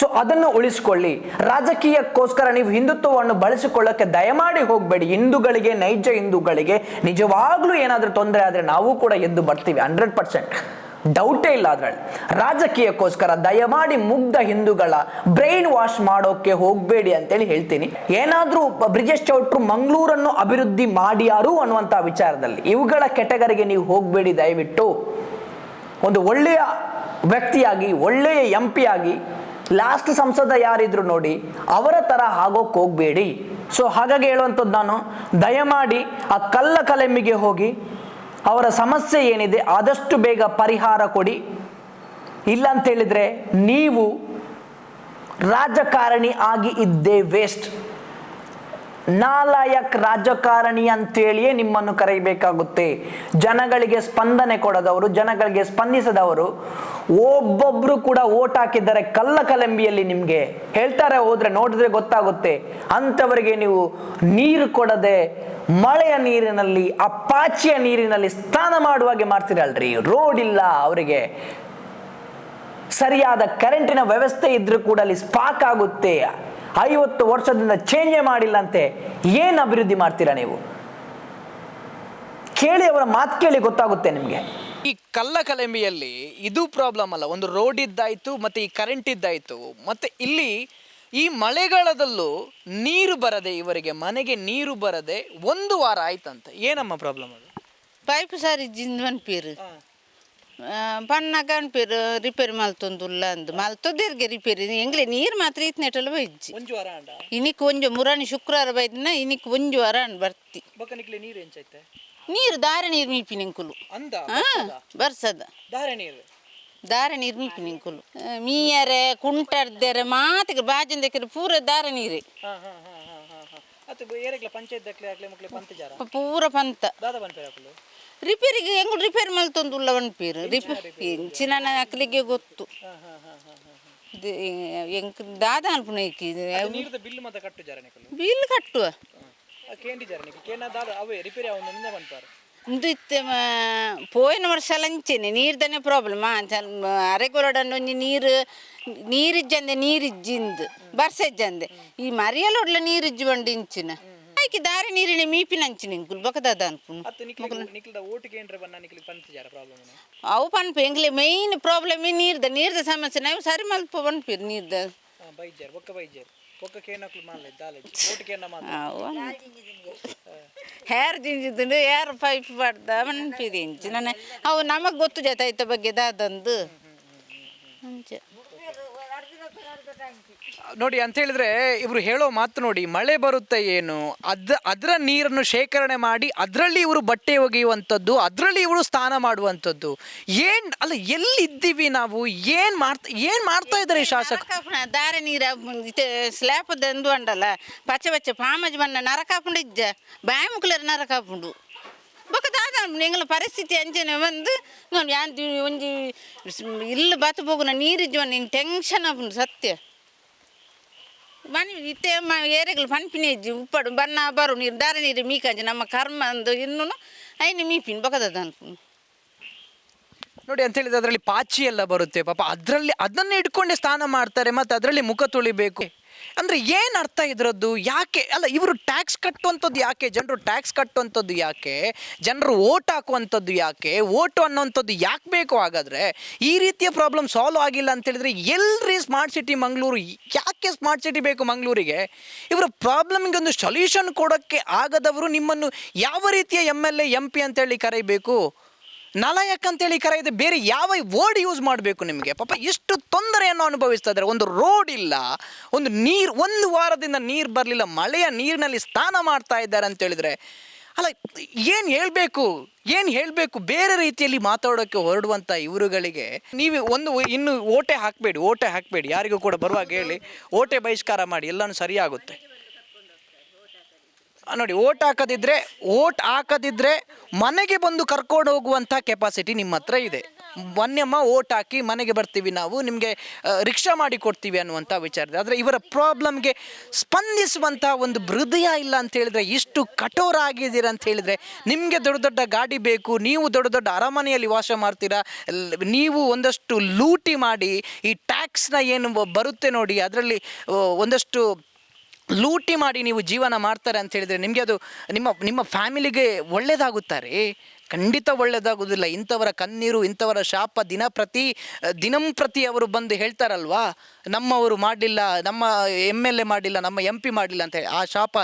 C: ಸೊ ಅದನ್ನು ಉಳಿಸಿಕೊಳ್ಳಿ. ರಾಜಕೀಯಕ್ಕೋಸ್ಕರ ನೀವು ಹಿಂದುತ್ವವನ್ನು ಬಳಸಿಕೊಳ್ಳಕ್ಕೆ ದಯಮಾಡಿ ಹೋಗಬೇಡಿ. ಹಿಂದೂಗಳಿಗೆ, ನೈಜ ಹಿಂದೂಗಳಿಗೆ ನಿಜವಾಗ್ಲೂ ಏನಾದ್ರೂ ತೊಂದರೆ ಆದ್ರೆ ನಾವು ಕೂಡ ಎದ್ದು ಬರ್ತೀವಿ, ಹಂಡ್ರೆಡ್ ಪರ್ಸೆಂಟ್. ಡೌಟೇ ಇಲ್ಲ ಅದ್ರಲ್ಲಿ. ರಾಜಕೀಯಕ್ಕೋಸ್ಕರ ದಯಮಾಡಿ ಮುಗ್ಧ ಹಿಂದೂಗಳ ಬ್ರೈನ್ ವಾಶ್ ಮಾಡೋಕೆ ಹೋಗಬೇಡಿ ಅಂತೇಳಿ ಹೇಳ್ತೀನಿ. ಏನಾದ್ರೂ ಬ್ರಿಜೇಶ್ ಚೌಟ್ರು ಮಂಗಳೂರನ್ನು ಅಭಿವೃದ್ಧಿ ಮಾಡ್ಯಾರು ಅನ್ನುವಂತ ವಿಚಾರದಲ್ಲಿ. ಇವುಗಳ ಕೆಟಗರಿಗೆ ನೀವು ಹೋಗಬೇಡಿ ದಯವಿಟ್ಟು. ಒಂದು ಒಳ್ಳೆಯ ವ್ಯಕ್ತಿಯಾಗಿ, ಒಳ್ಳೆಯ ಎಂ ಆಗಿ ಲಾಸ್ಟ್ ಸಂಸದ ಯಾರಿದ್ರು ನೋಡಿ, ಅವರ ತರ ಆಗೋಕ್ ಹೋಗ್ಬೇಡಿ. ಸೊ ಹಾಗಾಗಿ ಹೇಳುವಂಥದ್ದು ನಾನು, ದಯಮಾಡಿ ಆ ಕಲ್ಲ ಕಲೆಮ್ಮಿಗೆ ಹೋಗಿ ಅವರ ಸಮಸ್ಯೆ ಏನಿದೆ, ಆದಷ್ಟು ಬೇಗ ಪರಿಹಾರ ಕೊಡಿ. ಇಲ್ಲ ಅಂತ ಹೇಳಿದ್ರೆ ನೀವು ರಾಜಕಾರಣಿ ಆಗಿ ಇದ್ದೇ ವೇಸ್ಟ್ ನಾಲಾಯಕ್ ರಾಜಕಾರಣಿ ಅಂತೇಳಿಯೇ ನಿಮ್ಮನ್ನು ಕರೆಯಬೇಕಾಗುತ್ತೆ. ಜನಗಳಿಗೆ ಸ್ಪಂದನೆ ಕೊಡದವರು, ಜನಗಳಿಗೆ ಸ್ಪಂದಿಸದವರು, ಒಬ್ಬೊಬ್ರು ಕೂಡ ಓಟ್ ಹಾಕಿದ್ದಾರೆ ಕಲ್ಲ ಕಲಂಬಿಯಲ್ಲಿ ನಿಮ್ಗೆ. ಹೇಳ್ತಾರೆ, ಹೋದ್ರೆ ನೋಡಿದ್ರೆ ಗೊತ್ತಾಗುತ್ತೆ. ಅಂಥವರಿಗೆ ನೀವು ನೀರು ಕೊಡದೆ, ಮಳೆಯ ನೀರಿನಲ್ಲಿ ಅಪ್ಪಾಚಿಯ ನೀರಿನಲ್ಲಿ ಸ್ನಾನ ಮಾಡುವಾಗೆ ಮಾಡ್ತಿರಲ್ರಿ. ರೋಡ್ ಇಲ್ಲ ಅವರಿಗೆ. ಸರಿಯಾದ ಕರೆಂಟಿನ ವ್ಯವಸ್ಥೆ ಇದ್ರೂ ಕೂಡ ಅಲ್ಲಿ ಸ್ಪಾಕ್ ಆಗುತ್ತೆ. ಐವತ್ತು ವರ್ಷದಿಂದ ಚೇಂಜೇ ಮಾಡಿಲ್ಲ ಅಂತೆ ಏನು ಅಭಿವೃದ್ಧಿ ಮಾಡ್ತೀರಾ ನೀವು? ಕೇಳಿ ಅವರ ಮಾತು ಕೇಳಿ ಗೊತ್ತಾಗುತ್ತೆ ನಿಮಗೆ.
B: ಈ ಕಲ್ಲ ಕಲೆಂಬಿಯಲ್ಲಿ ಇದು ಪ್ರಾಬ್ಲಮ್ ಅಲ್ಲ ಒಂದು ರೋಡ್ ಇದ್ದಾಯ್ತು ಮತ್ತೆ ಈ ಕರೆಂಟ್ ಇದ್ದಾಯ್ತು ಮತ್ತೆ ಇಲ್ಲಿ ಈ ಮಳೆಗಾಲದಲ್ಲೂ ನೀರು ಬರದೆ ಇವರಿಗೆ ಮನೆಗೆ ನೀರು ಬರದೆ ಒಂದು ವಾರ ಆಯ್ತಂತೆ. ಏನಮ್ಮ ಪ್ರಾಬ್ಲಮ್ ಅದು?
D: ಪೈಪ್ ಸಾರಿ ಜಿಂದ್ವನ್ ಪೀರು. ಪನ್ನಗ ಅನ್ಪೇರು ರಿಪೇರಿ ಮಲ್ತೊಂದುಲ್ಲ ಅಂದು. ಮಲ್ತೊದಿರ್ಗೆ ರಿಪೇರಿ ಎಂಗ್ಲೆ ನೀರ್ ಮಾತ್ರ ಇತ್ನೆಟಲ್ಲ ಬೈಜ್ಜಿ
C: ಒಂಜು ವಾರ
D: ಇನಿಕ್ ಒಂಜು ಮುರಾಣಿ ಶುಕ್ರವಾರ ಬೈದಿನ ಇನಿಕ್ ಒಂಜು ವಾರ ಅನ್ ಬರ್ತಿ.
C: ಬೊಕ್ಕ ನಿಕ್ಲೆ ನೀರು ಎಂಚೈತೆ
D: ನೀರು ದಾರೆ ನೀರು ಮೀಪಿನಿಂಕುಲು
C: ಅಂದ?
D: ಹಾ ಬರ್ಸದ?
C: ದಾರೆ ನೀರು?
D: ದಾರೆ ನೀರು ಮೀಪಿನಿಂಕುಲು ಮೀಯರೆ ಕುಂಟರ್ದೆರೆ ಮಾತಿಗೆ ಬಾಜಂದಕ್ಕೆ ಪೂರ ದಾರೆ ನೀರೇ.
C: ಏರೆಗ್ಲ ಪಂಚಾಯತ್ ದಕ್ಲೆ ಆಗ್ಲೆ ಮುಕ್ಲೆ ಪಂತ ಜಾರ?
D: ಪ- ಪೂರ ಪಂತ.
C: ದಾದ
D: ರಿಪೇರಿಗೆ ಹೆಂಗ್ ರಿಪೇರಿ ಮಲ್ತೊಂದುಲ್ಲ ಒನ್ಪೇರು ರಿಪೇರ್ ಇಂಚಿನ ಅಕ್ಲಿಗೆ ಗೊತ್ತು. ಇದು ದಾದ ಅನ್ಪುಣ
C: ನೀರದ ಬಿಲ್ ಮತ್ತೆ ಕಟ್ಟು ಜಾರ ನಿಕಲು?
D: ಬಿಲ್ ಕಟ್ಟುವ.
C: ಕೇಂಡಿ ಜಾರ ನಿಕಲು. ಕೇನ ದಾದ ಅವೇ ರಿಪೇರಿ ಅವನು ನಿಂದ
D: ಮ- ಪೋಯಿನ ವರ್ಷ ಲಂಚೆನೆ ನೀರ್ದನೆ ಪ್ರಾಬ್ಲಮ್ ಅರೆಗೊರಡನ್ನು ಒಂಜಿ ನೀರು ನೀರಿಜ್ಜಂದೆ ನೀರಿಜ್ಜಿಂದು ಬರ್ಸೆಜ್ಜಂದೆ. ಈ ಮರಿಯಲೊಡ್ಲ ನೀರಿಜ್ಜಿ ಬಂಡು ಇಂಚಿನ. ಆಯ್ಕೆ ದಾರಿ ನೀರಿನ ಮೀಪಿನ ಅಂಚಿನ ಇಂಕುಲ್ ಬಕದಾದ ಅನ್ಪುನು ಅವು ಪನ್ಪು ಎಂಗ್ಲೆ ಮೈನ್ ಪ್ರಾಬ್ಲಮ್ ನೀರ್ದ ನೀರ್ದ ಸಮಸ್ಯೆ. ನಾವು ಸರಿ ಮಲ್ಪ ಪನ್ಪೀರ್ ನೀರ್ದ.
C: ಬೈಜಾರ್ ಬೊಕ್ಕ ಬೈಜಾರ್.
D: ಹೇರ್ ಜಿಂಜಿದ್ದು ಏರ್ ಪೈಪ್ ಬಾಡ್ದ ಮನ್ಪಿರಿ ದಿಂಜಿ ನಾನು ಅವು ನಮಗೆ ಗೊತ್ತು ಜತಾಯ್ತ ಬಗ್ಗೆ ಅದೊಂದು ಅಂಚೆ.
C: ನೋಡಿ, ಅಂತ ಹೇಳಿದ್ರೆ ಇವರು ಹೇಳೋ ಮಾತು ನೋಡಿ, ಮಳೆ ಬರುತ್ತೆ ಏನು? ಅದ, ಅದರ ನೀರನ್ನು ಶೇಖರಣೆ ಮಾಡಿ, ಅದರಲ್ಲಿ ಇವರು ಬಟ್ಟೆ ಒಗೆಯುವಂಥದ್ದು, ಅದರಲ್ಲಿ ಇವರು ಸ್ನಾನ ಮಾಡುವಂಥದ್ದು. ಏನ್, ಅಲ್ಲ, ಎಲ್ಲಿದ್ದೀವಿ ನಾವು? ಏನ್ ಮಾಡ್ತಾ ಏನ್ ಮಾಡ್ತಾ ಇದ್ದಾರೆ ಈ ಶಾಸಕ?
D: ದಾರೆ ನೀರ ಸ್ಲ್ಯಾಪ್ ದಂದು ಅಂಡಲ್ಲ, ಪಚ್ಚ ಪಚ್ಚ, ಪಾಮಜ್ ಬಣ್ಣ ನರಕಾಪುಂಡು ಇಜ್ಜ, ಬಾಯಿ ಮುಕ್ಲರ್ ನರಕಾಪುಂಡು. ಬೊಕ್ಕ ದಾದ ಎಂಗಳ ಪರಿಸ್ಥಿತಿ ಅಂಚನೆ ಬಂದು ಯಾನ್ ದಿ- ಒಂಜಿ ಇಲ್ಲ ಬತ್ತು ಹೋಗುನ ನೀರಿಜ್ಜು ನಿಂಗೆ ಟೆನ್ಷನ್ ಆಪುಂಡು ಸತ್ಯ. ಮನೆ ಇತ್ತೆ ಮ ಏರೆಗಳು ಪನ್ಪಿನಿ ಇಜ್ಜಿ, ಉಪ್ಪಡು, ಬಣ್ಣ, ಬರು, ನೀರು, ದಾರ ನೀರು, ಮೀಕಂಜಿ, ನಮ್ಮ ಕರ್ಮ ಅಂದು ಇನ್ನೂ ಐನು ಮೀಪಿನ ಬೊಕ್ಕದ ಅನ್ಕೊಂಡು
C: ನೋಡಿ ಅಂತ ಹೇಳಿದ್ರೆ ಅದರಲ್ಲಿ ಪಾಚಿ ಎಲ್ಲ ಬರುತ್ತೆ, ಪಾಪ ಅದರಲ್ಲಿ ಅದನ್ನ ಇಟ್ಕೊಂಡೆ ಸ್ನಾನ ಮಾಡ್ತಾರೆ, ಮತ್ತೆ ಅದರಲ್ಲಿ ಮುಖ ತೊಳಿಬೇಕು. ಅಂದ್ರೆ ಏನ್ ಅರ್ಥ ಇದ್ರದ್ದು? ಯಾಕೆ? ಅಲ್ಲ, ಇವರು ಟ್ಯಾಕ್ಸ್ ಕಟ್ಟುವಂಥದ್ದು ಯಾಕೆ? ಜನರು ಟ್ಯಾಕ್ಸ್ ಕಟ್ಟುವಂಥದ್ದು ಯಾಕೆ? ಜನರು ಓಟ್ ಹಾಕುವಂಥದ್ದು ಯಾಕೆ? ಓಟು ಅನ್ನೋಂಥದ್ದು ಯಾಕೆ ಬೇಕು ಹಾಗಾದ್ರೆ? ಈ ರೀತಿಯ ಪ್ರಾಬ್ಲಮ್ ಸಾಲ್ವ್ ಆಗಿಲ್ಲ ಅಂತ ಹೇಳಿದ್ರೆ ಎಲ್ರಿ ಸ್ಮಾರ್ಟ್ ಸಿಟಿ ಮಂಗಳೂರು ಯಾಕೆ ಸ್ಮಾರ್ಟ್ ಸಿಟಿ ಬೇಕು ಮಂಗಳೂರಿಗೆ? ಇವರ ಪ್ರಾಬ್ಲಮ್ಗೆ ಒಂದು ಸೊಲ್ಯೂಷನ್ ಕೊಡೋಕ್ಕೆ ಆಗದವರು ನಿಮ್ಮನ್ನು ಯಾವ ರೀತಿಯ M L A M P ಅಂತೇಳಿ ಕರೆಯಬೇಕು ನಲಯಕ್ ಅಂತೇಳಿ ಕರೆಯದೆ ಬೇರೆ ಯಾವ ವರ್ಡ್ ಯೂಸ್ ಮಾಡಬೇಕು ನಿಮಗೆ? ಪಾಪ ಎಷ್ಟು ತೊಂದರೆಯನ್ನು ಅನುಭವಿಸ್ತಾ ಇದ್ದಾರೆ. ಒಂದು ರೋಡ್ ಇಲ್ಲ, ಒಂದು ನೀರು, ಒಂದು ವಾರದಿಂದ ನೀರು ಬರಲಿಲ್ಲ, ಮಳೆಯ ನೀರಿನಲ್ಲಿ ಸ್ನಾನ ಮಾಡ್ತಾ ಇದ್ದಾರೆ ಅಂತ ಹೇಳಿದ್ರೆ, ಅಲ್ಲ, ಏನು ಹೇಳಬೇಕು? ಏನು ಹೇಳಬೇಕು? ಬೇರೆ ರೀತಿಯಲ್ಲಿ ಮಾತಾಡೋಕ್ಕೆ ಹೊರಡುವಂಥ ಇವರುಗಳಿಗೆ ನೀವು ಒಂದು ಇನ್ನು ಓಟೆ ಹಾಕಬೇಡಿ ಓಟೆ ಹಾಕಬೇಡಿ. ಯಾರಿಗೂ ಕೂಡ ಬರುವಾಗ ಹೇಳಿ, ಓಟೆ ಬಹಿಷ್ಕಾರ ಮಾಡಿ, ಎಲ್ಲನೂ ಸರಿಯಾಗುತ್ತೆ. ನೋಡಿ, ಓಟ್ ಹಾಕದಿದ್ರೆ ಓಟ್ ಹಾಕದಿದ್ರೆ ಮನೆಗೆ ಬಂದು ಕರ್ಕೊಂಡು ಹೋಗುವಂಥ ಕೆಪಾಸಿಟಿ ನಿಮ್ಮ ಹತ್ರ ಇದೆ. ಮೊನ್ನೆಮ್ಮ ಓಟ್ ಹಾಕಿ ಮನೆಗೆ ಬರ್ತೀವಿ ನಾವು, ನಿಮಗೆ ರಿಕ್ಷಾ ಮಾಡಿ ಕೊಡ್ತೀವಿ ಅನ್ನುವಂಥ ವಿಚಾರ ಇದೆ ಆದರೆ ಇವರ ಪ್ರಾಬ್ಲಮ್ಗೆ ಸ್ಪಂದಿಸುವಂಥ ಒಂದು ಹೃದಯ ಇಲ್ಲ ಅಂತ ಹೇಳಿದ್ರೆ, ಇಷ್ಟು ಕಠೋರ ಆಗಿದ್ದೀರಾ ಅಂತ ಹೇಳಿದ್ರೆ, ನಿಮಗೆ ದೊಡ್ಡ ದೊಡ್ಡ ಗಾಡಿ ಬೇಕು, ನೀವು ದೊಡ್ಡ ದೊಡ್ಡ ಅರಮನೆಯಲ್ಲಿ ವಾಸ ಮಾಡ್ತೀರಾ ನೀವು ಒಂದಷ್ಟು ಲೂಟಿ ಮಾಡಿ ಈ ಟ್ಯಾಕ್ಸ್ನ ಏನು ಬರುತ್ತೆ ನೋಡಿ, ಅದರಲ್ಲಿ ಒಂದಷ್ಟು ಲೂಟಿ ಮಾಡಿ ನೀವು ಜೀವನ ಮಾಡ್ತಾರೆ ಅಂತ ಹೇಳಿದರೆ ನಿಮಗೆ ಅದು ನಿಮ್ಮ ನಿಮ್ಮ ಫ್ಯಾಮಿಲಿಗೆ ಒಳ್ಳೆಯದಾಗುತ್ತಾರೆ ಖಂಡಿತ ಒಳ್ಳೆಯದಾಗುವುದಿಲ್ಲ ಇಂಥವರ ಕಣ್ಣೀರು, ಇಂಥವರ ಶಾಪ ದಿನಪ್ರತಿ ದಿನಂಪ್ರತಿ ಅವರು ಬಂದು ಹೇಳ್ತಾರಲ್ವಾ? ನಮ್ಮವರು ಮಾಡಲಿಲ್ಲ, ನಮ್ಮ ಎಂ ಎಲ್ ಎ ಮಾಡಲಿಲ್ಲ, ನಮ್ಮ ಎಂ ಪಿ ಮಾಡಲಿಲ್ಲ ಅಂತ ಹೇಳಿ ಆ ಶಾಪ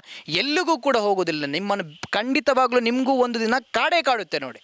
C: ಎಲ್ಲಿಗೂ ಕೂಡ ಹೋಗೋದಿಲ್ಲ ನಿಮ್ಮನ್ನು ಖಂಡಿತವಾಗಲೂ ನಿಮಗೂ ಒಂದು ದಿನ ಕಾಡೇ ಕಾಡುತ್ತೆ ನೋಡಿ.